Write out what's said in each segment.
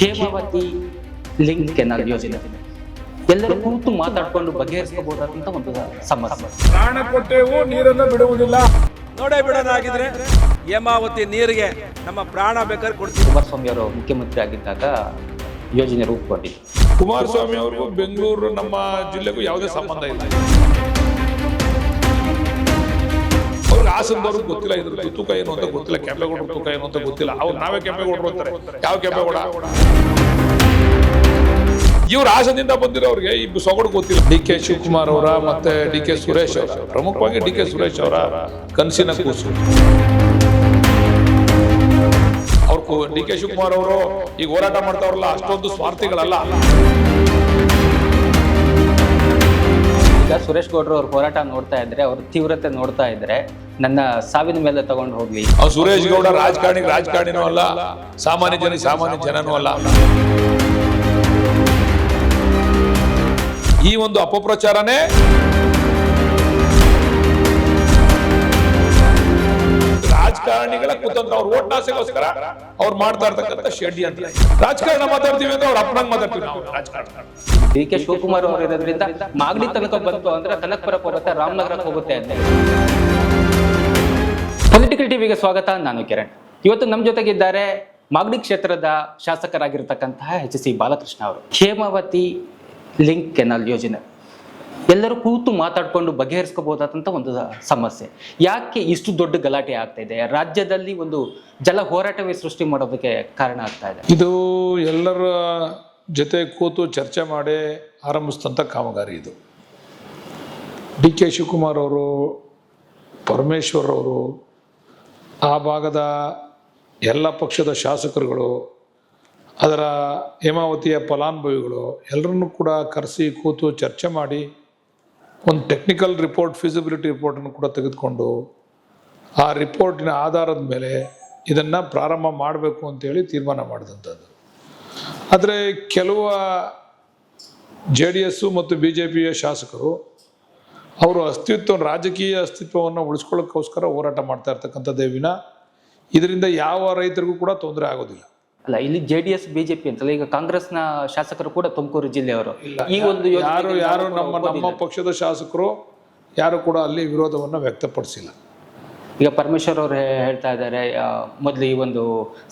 Hemavathi link canal ಯೋಜನೆ. ಎಲ್ಲರೂ ಕೂತು ಮಾತಾಡ್ಕೊಂಡು ಬಗೆಹರಿಸಬಹುದಾದಂತ ಒಂದು ಸಮಸ್ಯೆ. ಪ್ರಾಣ ಕೊಟ್ಟೆವು ನೀರನ್ನು ಬಿಡುವುದಿಲ್ಲ. ನೋಡೇ ಬಿಡೋದಾಗಿದ್ರೆ ಹೇಮಾವತಿ ನೀರಿಗೆ ನಮ್ಮ ಪ್ರಾಣ ಬೇಕಾದ್ರೆ ಕೊಡ್ತೀವಿ. ಕುಮಾರಸ್ವಾಮಿ ಅವರು ಮುಖ್ಯಮಂತ್ರಿ ಆಗಿದ್ದಾಗ ಯೋಜನೆ ರೂಪಿಸಿ ಕುಮಾರಸ್ವಾಮಿ ಅವರು ಬೆಂಗಳೂರು ನಮ್ಮ ಜಿಲ್ಲೆಗೂ ಯಾವುದೇ ಸಂಬಂಧ ಇಲ್ಲ. ಹಾಸನದವ್ರಿಗೆ ಗೊತ್ತಿಲ್ಲ ಇದ್ರ ತೂಕ ಏನು ಅಂತ ಗೊತ್ತಿಲ್ಲ. ಕೆಂಪೇಗೌಡರ ತೂಕ ಏನು ಅಂತ ಗೊತ್ತಿಲ್ಲ. ಅವ್ರು ನಾವೇ ಕೆಂಪೇಗೌಡರು ಅಂತಾರೆ. ಯಾವ ಕೆಂಪೇಗೌಡ? ಇವ್ರು ಹಾಸನದಿಂದ ಬಂದಿರೋರಿಗೆ ಈ ಸೊಗಡು ಗೊತ್ತಿಲ್ಲ. ಡಿ ಕೆ ಶಿವಕುಮಾರ್ ಅವರ ಮತ್ತೆ ಡಿ ಕೆ ಸುರೇಶ್ ಅವರ. ಪ್ರಮುಖವಾಗಿ ಡಿ ಕೆ ಸುರೇಶ್ ಅವರ ಕನಸಿನ ಕೂಸು. ಅವ್ರು ಡಿ ಕೆ ಶಿವಕುಮಾರ್ ಅವರು ಈಗ ಹೋರಾಟ ಮಾಡ್ತಾವ್ರಲ್ಲ ಅಷ್ಟೊಂದು ಸ್ವಾರ್ಥಿಗಳಲ್ಲ. ಈಗ ಸುರೇಶ್ ಗೌಡ್ರು ಅವ್ರ ಹೋರಾಟ ನೋಡ್ತಾ ಇದ್ರೆ, ಅವ್ರ ತೀವ್ರತೆ ನೋಡ್ತಾ ಇದ್ರೆ ನನ್ನ ಸಾವಿನ ಮೇಲೆ ತಗೊಂಡು ಹೋಗ್ಲಿ. ಸುರೇಶ್ ಗೌಡ ರಾಜಕಾರಣಿ ರಾಜಕಾರಣಿನೂ ಅಲ್ಲ, ಸಾಮಾನ್ಯ ಜನ ಸಾಮಾನ್ಯ ಜನನೂ ಅಲ್ಲ. ಈ ಒಂದು ಅಪಪ್ರಚಾರನೇ ರಾಜಕಾರಣಿಗಳ ಕುತಂತ್ರ. ಅವ್ರ ಓಟ್ ಆಸೆಗೋಸ್ಕರ ಅವ್ರು ಮಾಡ್ತಾ ಇರ್ತಕ್ಕಂಥ ಶೆಡ್ಡಿ ಅಂತ. ರಾಜಕಾರಣ ಮಾತಾಡ್ತೀವಿ ಅಂತ ಅವ್ರ ಅಪ್ಪನಾಗ ಮಾತಾಡ್ತೀವಿ ನಾವು. ರಾಜಕಾರಣ. ಡಿ ಕೆ ಶಿವಕುಮಾರ್ ಅವರು ಇರೋದ್ರಿಂದ ಮಾಗಡಿ ತನಕ ಬಂತು ಅಂದ್ರೆ ಕನಕಪುರಕ್ಕೆ ಹೋಗುತ್ತೆ ರಾಮನಗರಕ್ಕೆ ಹೋಗುತ್ತೆ ಅಂತ ಪೊಲಿಟಿಕಲ್ ಟಿವಿಗೆ ಸ್ವಾಗತ, ನಾನು ಕಿರಣ್. ಇವತ್ತು ನಮ್ಮ ಜೊತೆಗಿದ್ದಾರೆ ಮಾಗಡಿ ಕ್ಷೇತ್ರದ ಶಾಸಕರಾಗಿರ್ತಕ್ಕಂತಹ ಎಚ್ ಸಿ ಬಾಲಕೃಷ್ಣ ಅವರು. ಹೇಮಾವತಿ ಲಿಂಕ್ ಕೆನಲ್ ಯೋಜನೆ. ಎಲ್ಲರೂ ಕೂತು ಮಾತಾಡಿಕೊಂಡು ಬಗೆಹರಿಸ್ಕೋಬಹುದಾದಂಥ ಒಂದು ಸಮಸ್ಯೆ. ಯಾಕೆ ಇಷ್ಟು ದೊಡ್ಡ ಗಲಾಟೆ ಆಗ್ತಾ ಇದೆ? ರಾಜ್ಯದಲ್ಲಿ ಒಂದು ಜಲ ಹೋರಾಟವೇ ಸೃಷ್ಟಿ ಮಾಡೋದಕ್ಕೆ ಕಾರಣ ಆಗ್ತಾ ಇದೆ. ಇದು ಎಲ್ಲರ ಜೊತೆ ಕೂತು ಚರ್ಚೆ ಮಾಡಿ ಆರಂಭಿಸಿದಂಥ ಕಾಮಗಾರಿ ಇದು. ಡಿ ಕೆ ಶಿವಕುಮಾರ್ ಅವರು, ಪರಮೇಶ್ವರ್ ಅವರು, ಆ ಭಾಗದ ಎಲ್ಲ ಪಕ್ಷದ ಶಾಸಕರುಗಳು, ಅದರ ಹೇಮಾವತಿಯ ಫಲಾನುಭವಿಗಳು, ಎಲ್ಲರನ್ನೂ ಕೂಡ ಕರೆಸಿ ಕೂತು ಚರ್ಚೆ ಮಾಡಿ ಒಂದು ಟೆಕ್ನಿಕಲ್ ರಿಪೋರ್ಟ್, ಫಿಸಿಬಿಲಿಟಿ ರಿಪೋರ್ಟನ್ನು ಕೂಡ ತೆಗೆದುಕೊಂಡು ಆ ರಿಪೋರ್ಟಿನ ಆಧಾರದ ಮೇಲೆ ಇದನ್ನು ಪ್ರಾರಂಭ ಮಾಡಬೇಕು ಅಂತೇಳಿ ತೀರ್ಮಾನ ಮಾಡಿದಂಥದ್ದು. ಆದರೆ ಕೆಲವು ಜೆ ಡಿ ಎಸ್ಸು ಮತ್ತು ಬಿ ಜೆ ಪಿಯ ಶಾಸಕರು ಅವರು ಅಸ್ತಿತ್ವ ರಾಜಕೀಯ ಅಸ್ತಿತ್ವವನ್ನು ಉಳಿಸ್ಕೊಳ್ಳೋಕ್ಕೋಸ್ಕರ ಹೋರಾಟ ಮಾಡ್ತಾ ಇರ್ತಕ್ಕಂಥದ್ದೇ ವಿನ ಇದರಿಂದ ಯಾವ ರೈತರಿಗೂ ಕೂಡ ತೊಂದರೆ ಆಗೋದಿಲ್ಲ. ಅಲ್ಲ ಇಲ್ಲಿ ಜೆ ಡಿ ಎಸ್ ಬಿಜೆಪಿ ಅಂತಲ್ಲ ಈಗ ಕಾಂಗ್ರೆಸ್ನ ಶಾಸಕರು ಕೂಡ ತುಮಕೂರು ಜಿಲ್ಲೆಯವರು. ಈ ಒಂದು ಯಾರು ಯಾರು ನಮ್ಮ ನಮ್ಮ ಪಕ್ಷದ ಶಾಸಕರು ಯಾರು ಕೂಡ ಅಲ್ಲಿ ವಿರೋಧವನ್ನು ವ್ಯಕ್ತಪಡಿಸಿಲ್ಲ. ಈಗ ಪರಮೇಶ್ವರ್ ಅವರು ಹೇಳ್ತಾ ಇದ್ದಾರೆ ಮೊದಲು ಈ ಒಂದು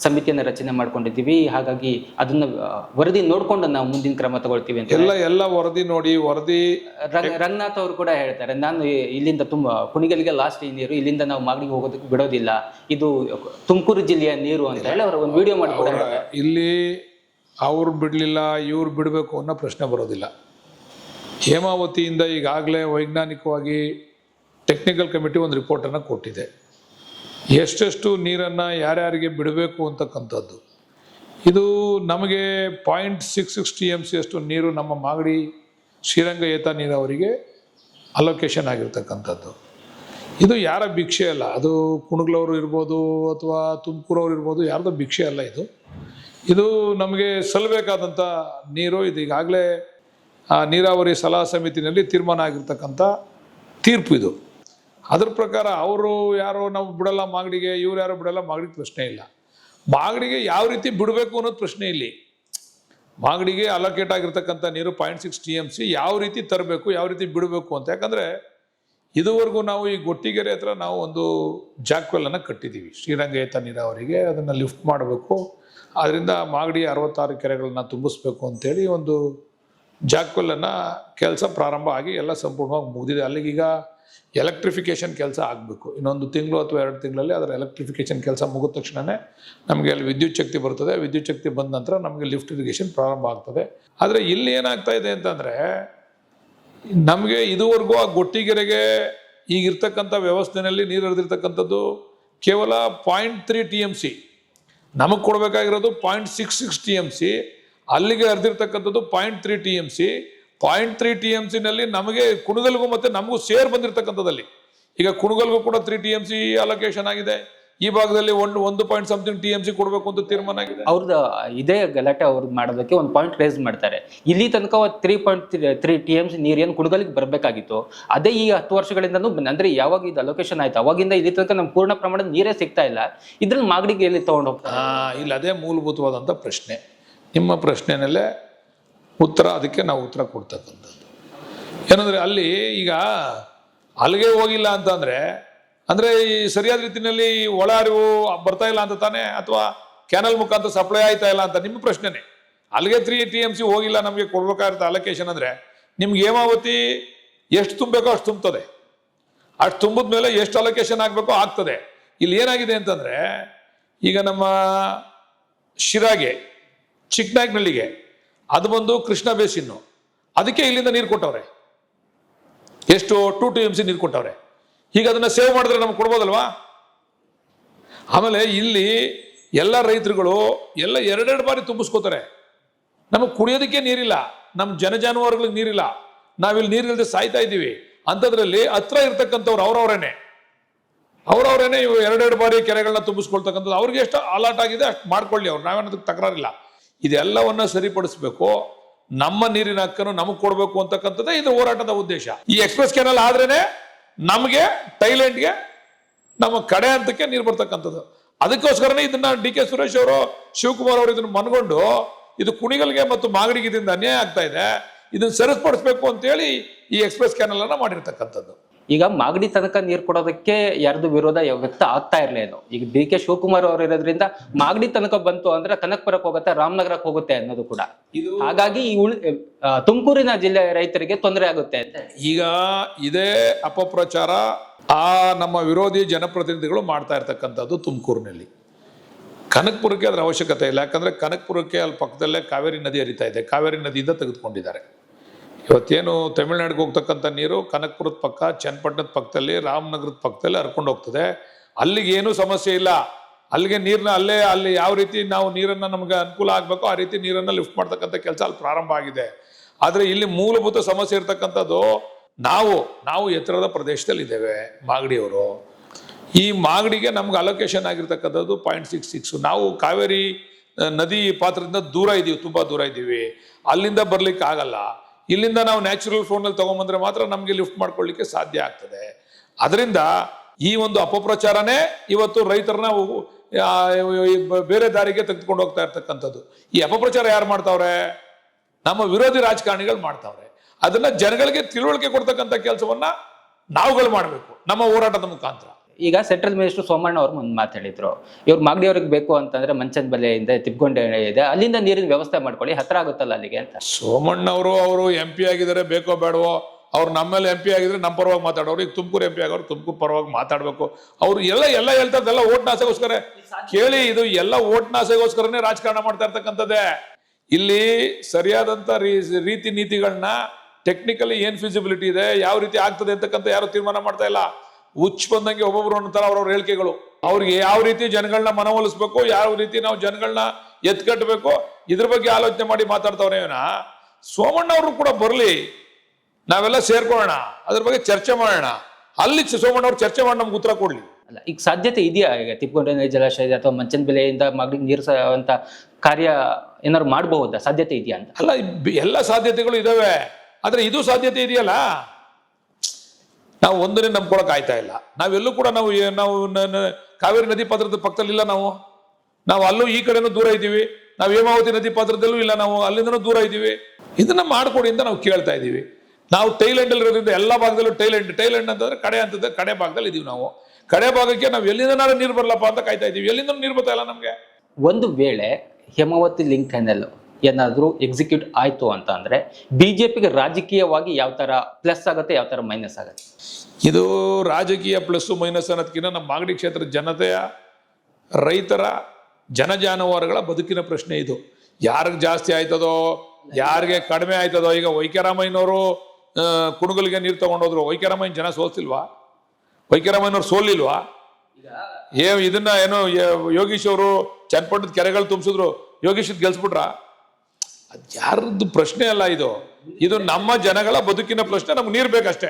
ಸಮಿತಿಯನ್ನು ರಚನೆ ಮಾಡ್ಕೊಂಡಿದ್ದೀವಿ ಹಾಗಾಗಿ ಅದನ್ನ ವರದಿ ನೋಡ್ಕೊಂಡು ನಾವು ಮುಂದಿನ ಕ್ರಮ ತಗೊಳ್ತೀವಿ ಅಂತ ಎಲ್ಲ ಎಲ್ಲ ವರದಿ ನೋಡಿ ವರದಿ ರಂಗ್- ರಂಗನಾಥ್ ಅವರು ಕೂಡ ಹೇಳ್ತಾರೆ ನಾನು ಇಲ್ಲಿಂದ ತುಂಬ ಕುಣಿಗಲ್ಗೆ ಲಾಸ್ಟ್ ಈ ನೀರು ಇಲ್ಲಿಂದ ನಾವು ಮಾಗಡಿಗೆ ಹೋಗೋದಕ್ಕೆ ಬಿಡೋದಿಲ್ಲ ಇದು ತುಮಕೂರು ಜಿಲ್ಲೆಯ ನೀರು ಅಂತ ಹೇಳಿ ಅವರು ಒಂದು ವಿಡಿಯೋ ಮಾಡ್ಕೊಂಡು ಇಲ್ಲಿ ಅವ್ರು ಬಿಡಲಿಲ್ಲ ಇವ್ರು ಬಿಡಬೇಕು ಅನ್ನೋ ಪ್ರಶ್ನೆ ಬರೋದಿಲ್ಲ. ಹೇಮಾವತಿಯಿಂದ ಈಗಾಗಲೇ ವೈಜ್ಞಾನಿಕವಾಗಿ ಟೆಕ್ನಿಕಲ್ ಕಮಿಟಿ ಒಂದು ರಿಪೋರ್ಟನ್ನು ಕೊಟ್ಟಿದೆ. ಎಷ್ಟೆಷ್ಟು ನೀರನ್ನು ಯಾರ್ಯಾರಿಗೆ ಬಿಡಬೇಕು ಅಂತಕ್ಕಂಥದ್ದು. ಇದು ನಮಗೆ point six six T M C ಅಷ್ಟು ನೀರು ನಮ್ಮ ಮಾಗಡಿ ಶ್ರೀರಂಗ ಏತ ನೀರಾವರಿಗೆ ಅಲೋಕೇಶನ್ ಆಗಿರ್ತಕ್ಕಂಥದ್ದು. ಇದು ಯಾರ ಭಿಕ್ಷೆ ಅಲ್ಲ, ಅದು ಕುಣಗ್ಲವರು ಇರ್ಬೋದು ಅಥವಾ ತುಮಕೂರವ್ರು ಇರ್ಬೋದು, ಯಾರ್ದೋ ಭಿಕ್ಷೆ ಅಲ್ಲ ಇದು. ಇದು ನಮಗೆ ಸಲ್ಲಬೇಕಾದಂಥ ನೀರು, ಇದು ಈಗಾಗಲೇ ನೀರಾವರಿ ಸಲಹಾ ಸಮಿತಿನಲ್ಲಿ ತೀರ್ಮಾನ ಆಗಿರ್ತಕ್ಕಂಥ ತೀರ್ಪು ಇದು. ಅದ್ರ ಪ್ರಕಾರ ಅವರು ಯಾರೋ ನಾವು ಬಿಡಲ್ಲ ಮಾಗಡಿಗೆ, ಇವ್ರು ಯಾರೋ ಬಿಡಲ್ಲ ಮಾಗಡಿಗೆ ಪ್ರಶ್ನೆ ಇಲ್ಲ. ಮಾಗಡಿಗೆ ಯಾವ ರೀತಿ ಬಿಡಬೇಕು ಅನ್ನೋದು ಪ್ರಶ್ನೆ ಇಲ್ಲಿ. ಮಾಗಡಿಗೆ ಅಲೋಕೇಟ್ ಆಗಿರ್ತಕ್ಕಂಥ ನೀರು point six T M C ಯಾವ ರೀತಿ ತರಬೇಕು, ಯಾವ ರೀತಿ ಬಿಡಬೇಕು ಅಂತ. ಯಾಕಂದರೆ ಇದುವರೆಗೂ ನಾವು ಈ ಗೊಟ್ಟಿಗೆರೆ ಹತ್ರ ನಾವು ಒಂದು ಜಾಕ್ವೆಲ್ಲನ್ನು ಕಟ್ಟಿದ್ದೀವಿ ಶ್ರೀರಂಗ ಏತ ನೀರಾವರಿಗೆ ಅದನ್ನು ಲಿಫ್ಟ್ ಮಾಡಬೇಕು. ಅದರಿಂದ ಮಾಗಡಿ ಅರವತ್ತಾರು ಕೆರೆಗಳನ್ನ ತುಂಬಿಸ್ಬೇಕು ಅಂತೇಳಿ ಒಂದು ಜಾಕ್ವೆಲ್ಲನ್ನು ಕೆಲಸ ಪ್ರಾರಂಭ ಆಗಿ ಎಲ್ಲ ಸಂಪೂರ್ಣವಾಗಿ ಮುಗಿದಿದೆ. ಅಲ್ಲಿಗೀಗ ಎಲೆಕ್ಟ್ರಿಫಿಕೇಷನ್ ಕೆಲಸ ಆಗಬೇಕು. ಇನ್ನೊಂದು ತಿಂಗಳು ಅಥವಾ ಎರಡು ತಿಂಗಳಲ್ಲಿ ಅದರ ಎಲೆಕ್ಟ್ರಿಫಿಕೇಷನ್ ಕೆಲಸ ಮುಗಿದ ತಕ್ಷಣವೇ ನಮಗೆ ಅಲ್ಲಿ ವಿದ್ಯುತ್ ಶಕ್ತಿ ಬರ್ತದೆ. ವಿದ್ಯುತ್ ಶಕ್ತಿ ಬಂದ ನಂತರ ನಮಗೆ ಲಿಫ್ಟ್ ಇರಿಗೇಷನ್ ಪ್ರಾರಂಭ ಆಗ್ತದೆ. ಆದರೆ ಇಲ್ಲಿ ಏನಾಗ್ತಾ ಇದೆ ಅಂತಂದರೆ ನಮಗೆ ಇದುವರೆಗೂ ಆ ಗೊಟ್ಟಿಗೆರೆಗೆ ಈಗಿರ್ತಕ್ಕಂಥ ವ್ಯವಸ್ಥೆಯಲ್ಲಿ ನೀರು ಹರಿದಿರ್ತಕ್ಕಂಥದ್ದು ಕೇವಲ point three T M C ನಮಗೆ ಕೊಡಬೇಕಾಗಿರೋದು point six six T M C ಅಲ್ಲಿಗೆ ಹರಿದಿರ್ತಕ್ಕಂಥದ್ದು point three T M C point three T M ಸಿನಲ್ಲಿ ನಮಗೆ ಕುಣಗಲ್ಗೂ ಮತ್ತು ನಮಗೂ ಸೇರ್ ಬಂದಿರತಕ್ಕಂಥದ್ದಲ್ಲಿ. ಈಗ ಕುಣಗಲ್ಗೂ ಕೂಡ three T M C allocation ಆಗಿದೆ. ಈ ಭಾಗದಲ್ಲಿ ಒಂದು ಒಂದು point something T M C ಕೊಡಬೇಕು ಅಂತ ತೀರ್ಮಾನ ಆಗಿದೆ. ಅವ್ರದ್ದು ಇದೇ ಗಲಾಟೆ ಅವ್ರು ಮಾಡೋದಕ್ಕೆ ಒಂದು ಪಾಯಿಂಟ್ ರೇಸ್ ಮಾಡ್ತಾರೆ. ಇಲ್ಲಿ ತನಕ three point three T M C ನೀರೇನು ಕುಣಗಲಿಗೆ ಬರಬೇಕಾಗಿತ್ತು ಅದೇ ಈ ಹತ್ತು ವರ್ಷಗಳಿಂದನೂ ಅಂದರೆ ಯಾವಾಗ ಇದು ಅಲೋಕೇಶನ್ ಆಯ್ತು ಅವಾಗಿಂದ ಇಲ್ಲಿ ತನಕ ನಮ್ಮ ಪೂರ್ಣ ಪ್ರಮಾಣದ ನೀರೇ ಸಿಗ್ತಾ ಇಲ್ಲ. ಇದ್ರಲ್ಲಿ ಮಾಗಡಿಗೆ ಎಲ್ಲಿ ತಗೊಂಡು ಹೋಗ್ತಾರೆ? ಇಲ್ಲ ಅದೇ ಮೂಲಭೂತವಾದಂಥ ಪ್ರಶ್ನೆ. ನಿಮ್ಮ ಪ್ರಶ್ನೆನಲ್ಲೇ ಉತ್ತರ, ಅದಕ್ಕೆ ನಾವು ಉತ್ತರ ಕೊಡ್ತಕ್ಕಂಥದ್ದು. ಏನಂದರೆ ಅಲ್ಲಿ ಈಗ ಅಲ್ಲಿಗೆ ಹೋಗಿಲ್ಲ ಅಂತಂದರೆ, ಅಂದರೆ ಈ ಸರಿಯಾದ ರೀತಿಯಲ್ಲಿ ಒಳ ಅರಿವು ಬರ್ತಾ ಇಲ್ಲ ಅಂತ ತಾನೆ, ಅಥವಾ ಕ್ಯಾನಲ್ ಮುಖಾಂತರ ಸಪ್ಲೈ ಆಯ್ತಾ ಇಲ್ಲ ಅಂತ ನಿಮ್ಮ ಪ್ರಶ್ನೆನೇ. ಅಲ್ಲಿಗೆ ತ್ರೀ ಟಿ ಎಂ ಸಿ ಹೋಗಿಲ್ಲ, ನಮಗೆ ಕೊಡ್ಬೇಕಾಗಿರುತ್ತೆ ಅಲೋಕೇಶನ್ ಅಂದರೆ, ನಿಮ್ಗೆ ಹೇಮಾವತಿ ಎಷ್ಟು ತುಂಬಬೇಕೋ ಅಷ್ಟು ತುಂಬ್ತದೆ ಅಷ್ಟು ತುಂಬಿದ ಮೇಲೆ ಎಷ್ಟು ಅಲೋಕೇಶನ್ ಆಗಬೇಕೋ ಆಗ್ತದೆ. ಇಲ್ಲಿ ಏನಾಗಿದೆ ಅಂತಂದರೆ, ಈಗ ನಮ್ಮ ಶಿರಾಗೆ ಚಿಕ್ಕನಾಯಕನಹಳ್ಳಿಗೆ ಅದು ಬಂದು ಕೃಷ್ಣ ಬೇಸಿನ್ನು ಅದಕ್ಕೆ ಇಲ್ಲಿಂದ ನೀರು ಕೊಟ್ಟವ್ರೆ. ಎಷ್ಟು ಟು ಟು ಎಂ ಸಿ ನೀರು ಕೊಟ್ಟವ್ರೆ. ಈಗ ಅದನ್ನ ಸೇವ್ ಮಾಡಿದ್ರೆ ನಮ್ಗೆ ಕೊಡ್ಬೋದಲ್ವಾ? ಆಮೇಲೆ ಇಲ್ಲಿ ಎಲ್ಲ ರೈತರುಗಳು ಎಲ್ಲ ಎರಡೆರಡು ಬಾರಿ ತುಂಬಿಸ್ಕೋತಾರೆ. ನಮಗೆ ಕುಡಿಯೋದಕ್ಕೆ ನೀರಿಲ್ಲ. ನಮ್ಮ ಜನ ಜಾನುವಾರುಗಳಿಗೆ ನೀರಿಲ್ಲ. ನಾವಿಲ್ಲಿ ನೀರಿಲ್ಲದೆ ಸಾಯ್ತಾ ಇದ್ದೀವಿ. ಅಂಥದ್ರಲ್ಲಿ ಹತ್ರ ಇರ್ತಕ್ಕಂಥವ್ರು ಅವ್ರವ್ರೇನೆ. ಅವ್ರವ್ರೇನೆ ಇವು ಎರಡೆರಡು ಬಾರಿ ಕೆರೆಗಳನ್ನ ತುಂಬಿಸ್ಕೊಳ್ತಕ್ಕಂಥದ್ದು. ಅವ್ರಿಗೆ ಎಷ್ಟು ಅಲರ್ಟ್ ಆಗಿದೆ ಅಷ್ಟು ಮಾಡ್ಕೊಳ್ಳಿ ಅವ್ರು. ನಾವೇನದಕ್ಕೆ ತಕರಾರಿಲ್ಲ. ಇದೆಲ್ಲವನ್ನ ಸರಿಪಡಿಸ್ಬೇಕು. ನಮ್ಮ ನೀರಿನ ಹಕ್ಕನ್ನು ನಮಗೆ ಕೊಡಬೇಕು ಅಂತಕ್ಕಂಥದ್ದೇ ಇದು ಹೋರಾಟದ ಉದ್ದೇಶ. ಈ ಎಕ್ಸ್ಪ್ರೆಸ್ ಕೆನಲ್ ಆದ್ರೇನೆ ನಮಗೆ, ಥೈಲ್ಯಾಂಡ್ಗೆ ನಮ್ಮ ಕಡೆ ಹಂತಕ್ಕೆ ನೀರು ಬರ್ತಕ್ಕಂಥದ್ದು. ಅದಕ್ಕೋಸ್ಕರನೇ ಇದನ್ನ ಡಿ ಕೆ ಸುರೇಶ್ ಅವರು, ಶಿವಕುಮಾರ್ ಅವರು ಇದನ್ನ ಮನಗೊಂಡು ಇದು ಕುಣಿಗಲ್ಗೆ ಮತ್ತು ಮಾಗಡಿಗೆ ಇದರಿಂದ ಅನ್ಯಾಯ ಆಗ್ತಾ ಇದೆ. ಇದನ್ನ ಸರಿಪಡಿಸ್ಬೇಕು ಅಂತೇಳಿ ಈ ಎಕ್ಸ್ಪ್ರೆಸ್ ಕೆನಲ್ ಅನ್ನ ಮಾಡಿರ್ತಕ್ಕಂಥದ್ದು. ಈಗ ಮಾಗಡಿ ತನಕ ನೀರು ಕೊಡೋದಕ್ಕೆ ಯಾರ್ದು ವಿರೋಧ ವ್ಯಕ್ತ ಆಗ್ತಾ ಇರಲೇನು ಈಗ ಡಿ ಕೆ ಶಿವಕುಮಾರ್ ಅವರು ಇರೋದ್ರಿಂದ ಮಾಗಡಿ ತನಕ ಬಂತು ಅಂದ್ರೆ ಕನಕಪುರಕ್ಕೆ ಹೋಗುತ್ತೆ ರಾಮನಗರಕ್ಕೆ ಹೋಗುತ್ತೆ ಅನ್ನೋದು ಕೂಡ. ಇದು ಹಾಗಾಗಿ ಈ ಉಳ್ ತುಮಕೂರಿನ ಜಿಲ್ಲೆ ರೈತರಿಗೆ ತೊಂದರೆ ಆಗುತ್ತೆ ಅಂತ. ಈಗ ಇದೇ ಅಪಪ್ರಚಾರ ಆ ನಮ್ಮ ವಿರೋಧಿ ಜನಪ್ರತಿನಿಧಿಗಳು ಮಾಡ್ತಾ ಇರ್ತಕ್ಕಂಥದ್ದು ತುಮಕೂರಿನಲ್ಲಿ. ಕನಕಪುರಕ್ಕೆ ಅದರ ಅವಶ್ಯಕತೆ ಇಲ್ಲ. ಯಾಕಂದ್ರೆ ಕನಕಪುರಕ್ಕೆ ಅಲ್ಲಿ ಪಕ್ಕದಲ್ಲೇ ಕಾವೇರಿ ನದಿ ಹರಿತಾ ಇದೆ. ಕಾವೇರಿ ನದಿಯಿಂದ ತೆಗೆದುಕೊಂಡಿದ್ದಾರೆ. ಇವತ್ತೇನು ತಮಿಳ್ನಾಡಿಗೆ ಹೋಗ್ತಕ್ಕಂಥ ನೀರು ಕನಕ್ಪುರದ ಪಕ್ಕ, ಚನ್ನಪಟ್ಟಣದ ಪಕ್ಕದಲ್ಲಿ, ರಾಮನಗರದ ಪಕ್ಕದಲ್ಲಿ ಹರ್ಕೊಂಡು ಹೋಗ್ತದೆ. ಅಲ್ಲಿಗೆ ಏನೂ ಸಮಸ್ಯೆ ಇಲ್ಲ. ಅಲ್ಲಿಗೆ ನೀರನ್ನ ಅಲ್ಲೇ, ಅಲ್ಲಿ ಯಾವ ರೀತಿ ನಾವು ನೀರನ್ನ ನಮಗೆ ಅನುಕೂಲ ಆಗಬೇಕು ಆ ರೀತಿ ನೀರನ್ನ ಲಿಫ್ಟ್ ಮಾಡ್ತಕ್ಕಂಥ ಕೆಲಸ ಅಲ್ಲಿ ಪ್ರಾರಂಭ ಆಗಿದೆ. ಆದರೆ ಇಲ್ಲಿ ಮೂಲಭೂತ ಸಮಸ್ಯೆ ಇರ್ತಕ್ಕಂಥದ್ದು ನಾವು ನಾವು ಎತ್ತರದ ಪ್ರದೇಶದಲ್ಲಿ ಇದ್ದೇವೆ, ಮಾಗಡಿಯವರು. ಈ ಮಾಗಡಿಗೆ ನಮ್ಗೆ ಅಲೋಕೇಶನ್ ಆಗಿರ್ತಕ್ಕಂಥದ್ದು ಪಾಯಿಂಟ್ ಸಿಕ್ಸ್ ಸಿಕ್ಸ್ ನಾವು ಕಾವೇರಿ ನದಿ ಪಾತ್ರದಿಂದ ದೂರ ಇದ್ದೀವಿ ತುಂಬ ದೂರ ಇದ್ದೀವಿ ಅಲ್ಲಿಂದ ಬರ್ಲಿಕ್ಕೆ ಆಗಲ್ಲ. ಇಲ್ಲಿಂದ ನಾವು ನ್ಯಾಚುರಲ್ ಫ್ಲೋನಲ್ಲಿ ತಗೊಂಬಂದ್ರೆ ಮಾತ್ರ ನಮಗೆ ಲಿಫ್ಟ್ ಮಾಡ್ಕೊಳ್ಳಿಕ್ಕೆ ಸಾಧ್ಯ ಆಗ್ತದೆ. ಅದರಿಂದ ಈ ಒಂದು ಅಪಪ್ರಚಾರನೇ ಇವತ್ತು ರೈತರನ್ನ ಬೇರೆ ದಾರಿಗೆ ತೆಗೆದುಕೊಂಡು ಹೋಗ್ತಾ ಇರ್ತಕ್ಕಂಥದ್ದು. ಈ ಅಪಪ್ರಚಾರ ಯಾರು ಮಾಡ್ತಾವ್ರೆ? ನಮ್ಮ ವಿರೋಧಿ ರಾಜಕಾರಣಿಗಳು ಮಾಡ್ತಾವ್ರೆ. ಅದನ್ನ ಜನಗಳಿಗೆ ತಿಳುವಳಿಕೆ ಕೊಡ್ತಕ್ಕಂಥ ಕೆಲಸವನ್ನ ನಾವುಗಳು ಮಾಡಬೇಕು. ನಮ್ಮ ಹೋರಾಟದ ಮುಖಾಂತರ. ಈಗ ಸೆಂಟ್ರಲ್ ಮಿನಿಸ್ಟರ್ ಸೋಮಣ್ಣ ಅವ್ರು ಮುಂದೆ ಮಾತಾಡಿದ್ರು ಇವ್ರು ಮಾಗಡಿ ಅವ್ರಿಗೆ ಬೇಕು ಅಂತಂದ್ರೆ ಮಂಚನ ಬಲೆಯಿಂದ ತಿಪ್ಕೊಂಡೆ ಇದೆ. ಅಲ್ಲಿಂದ ನೀರಿನ ವ್ಯವಸ್ಥೆ ಮಾಡ್ಕೊಳ್ಳಿ, ಹತ್ರ ಆಗುತ್ತಲ್ಲ ಅಲ್ಲಿಗೆ ಅಂತ. ಸೋಮಣ್ಣ ಅವರು ಎಂ ಪಿ ಆಗಿದ್ದಾರೆ, ಬೇಕೋ ಬೇಡವೋ, ಅವ್ರು ನಮ್ಮಲ್ಲಿ ಎಂ ಪಿ ಆಗಿದ್ರೆ ನಮ್ಮ ಪರವಾಗಿ ಮಾತಾಡೋರು. ಈಗ ತುಮಕೂರು ಎಂ ಪಿ ಆಗೋರು ತುಮಕೂರು ಪರವಾಗಿ ಮಾತಾಡಬೇಕು. ಅವ್ರು ಎಲ್ಲ ಎಲ್ಲ ಹೇಳ್ತಾರೆಲ್ಲ ಓಟ್ ಆಸೆಗೋಸ್ಕರ ಕೇಳಿ, ಇದು ಎಲ್ಲ ಓಟ್ ಆಸೆಗೋಸ್ಕರನೇ ರಾಜಕಾರಣ ಮಾಡ್ತಾ ಇರ್ತಕ್ಕಂಥದ್ದೇ. ಇಲ್ಲಿ ಸರಿಯಾದಂತ ರೀ- ರೀತಿ ನೀತಿಗಳನ್ನ ಟೆಕ್ನಿಕಲಿ ಏನ್ ಫಿಸಿಬಿಲಿಟಿ ಇದೆ, ಯಾವ ರೀತಿ ಆಗ್ತದೆ ಅಂತಕ್ಕಂಥ ಯಾರು ತೀರ್ಮಾನ ಮಾಡ್ತಾ ಇಲ್ಲ. ಹುಚ್ಚ ಬಂದಂಗೆ ಒಬ್ಬೊಬ್ರು ಅಂತಾರೆ ಅವ್ರವ್ರ ಹೇಳಿಕೆಗಳು. ಅವ್ರಿಗೆ ಯಾವ ರೀತಿ ಜನಗಳನ್ನ ಮನವೊಲಿಸ್ಬೇಕು ಯಾವ ರೀತಿ ನಾವು ಜನಗಳನ್ನ ಎತ್ಕಟ್ಟಬೇಕು ಇದ್ರ ಬಗ್ಗೆ ಆಲೋಚನೆ ಮಾಡಿ ಮಾತಾಡ್ತಾವ್ರೆ ಇವನ. ಸೋಮಣ್ಣ ಅವರು ಕೂಡ ಬರಲಿ ನಾವೆಲ್ಲ ಸೇರ್ಕೊಳ್ಳೋಣ ಅದ್ರ ಬಗ್ಗೆ ಚರ್ಚೆ ಮಾಡೋಣ. ಅಲ್ಲಿ ಸೋಮಣ್ಣ ಅವ್ರು ಚರ್ಚೆ ಮಾಡಿ ನಮ್ಗೆ ಉತ್ತರ ಕೊಡ್ಲಿ. ಅಲ್ಲ ಈಗ ಸಾಧ್ಯತೆ ಇದೆಯಾ? ಈಗ ತಿಪ್ಕೊಂಡೆ ಜಲಾಶಯ ಅಥವಾ ಮಂಚನ್ ಬೆಲೆಯಿಂದ ಮಗಳಿಗೆ ನೀರು ಅಂತ ಕಾರ್ಯ ಏನಾದ್ರು ಮಾಡಬಹುದಾ ಸಾಧ್ಯತೆ ಇದೆಯಾ ಅಂತ? ಅಲ್ಲ ಎಲ್ಲ ಸಾಧ್ಯತೆಗಳು ಇದಾವೆ. ಆದ್ರೆ ಇದು ಸಾಧ್ಯತೆ ಇದೆಯಲ್ಲ? ನಾವು ಒಂದನ್ನೇ ನಂಬ್ಕೊಳಕ್ ಆಯ್ತಾ ಇಲ್ಲ. ನಾವೆಲ್ಲೂ ಕೂಡ ನಾವು ನಾವು ಕಾವೇರಿ ನದಿ ಪಾತ್ರದ ಪಕ್ಕದಲ್ಲಿಲ್ಲ ನಾವು. ನಾವು ಅಲ್ಲೂ ಈ ಕಡೆನೂ ದೂರ ಇದ್ದೀವಿ. ನಾವು ಹೇಮಾವತಿ ನದಿ ಪಾತ್ರದಲ್ಲೂ ಇಲ್ಲ ನಾವು, ಅಲ್ಲಿಂದನೂ ದೂರ ಇದ್ದೀವಿ. ಇದನ್ನ ಮಾಡ್ಕೊಡಿ ಅಂತ ನಾವು ಕೇಳ್ತಾ ಇದ್ದೀವಿ. ನಾವು ಟೈಲೆಂಡ್ ಇರೋದ್ರಿಂದ ಎಲ್ಲ ಭಾಗದಲ್ಲೂ ಟೈಲೆಂಡ್ ಟೈಲೆಂಡ್ ಅಂತಂದ್ರೆ ಕಡೆ ಅಂತಂದ್ರೆ ಕಡೆ ಭಾಗದಲ್ಲಿ ಇದೀವಿ ನಾವು. ಕಡೆ ಭಾಗಕ್ಕೆ ನಾವು ಎಲ್ಲಿಂದ ನೀರು ಬರಲಪ್ಪ ಅಂತ ಕಾಯ್ತಾ ಇದೀವಿ ಎಲ್ಲಿಂದ ನೀರು ಬರ್ತಾ ಇಲ್ಲ ನಮಗೆ? ಒಂದು ವೇಳೆ ಹೇಮಾವತಿ ಲಿಂಕ್ ಕೆನಲ್ ಏನಾದರೂ ಎಕ್ಸಿಕ್ಯೂಟ್ ಆಯ್ತು ಅಂತ ಅಂದ್ರೆ ಬಿಜೆಪಿಗೆ ರಾಜಕೀಯವಾಗಿ ಯಾವ ಥರ ಪ್ಲಸ್ ಆಗುತ್ತೆ, ಯಾವ ಥರ ಮೈನಸ್ ಆಗುತ್ತೆ? ಇದು ರಾಜಕೀಯ ಪ್ಲಸ್ಸು ಮೈನಸ್ ಅನ್ನೋದಕ್ಕಿಂತ ನಮ್ಮ ಮಾಗಡಿ ಕ್ಷೇತ್ರದ ಜನತೆಯ ರೈತರ ಜನ ಜಾನುವಾರುಗಳ ಬದುಕಿನ ಪ್ರಶ್ನೆ ಇದು. ಯಾರಿಗೆ ಜಾಸ್ತಿ ಆಯ್ತದೋ ಯಾರಿಗೆ ಕಡಿಮೆ ಆಯ್ತದೋ ಈಗ ವೈಕ್ಯರಾಮಯ್ಯನವರು ಕುಣಗಲ್ಗೆ ನೀರು ತಗೊಂಡೋದ್ರು ವೈಕ್ಯರಾಮಯ್ಯನ ಜನ ಸೋಲ್ಸಿಲ್ವಾ ವೈಕ್ಯರಾಮಯ್ಯನವ್ರು ಸೋಲಿಲ್ವಾ? ಏ ಇದನ್ನ ಏನು ಯೋಗೀಶ್ ಅವರು ಚನ್ನಪಟ್ಟಣದ ಕೆರೆಗಳು ತುಂಬಿಸಿದ್ರು ಯೋಗೀಶ್ ಗೆಲ್ಸ್ಬಿಟ್ರ? ಅದು ಯಾರದ್ದು ಪ್ರಶ್ನೆ ಅಲ್ಲ ಇದು. ಇದು ನಮ್ಮ ಜನಗಳ ಬದುಕಿನ ಪ್ರಶ್ನೆ ನಮ್ಗೆ ನೀರ್ ಬೇಕಷ್ಟೇ.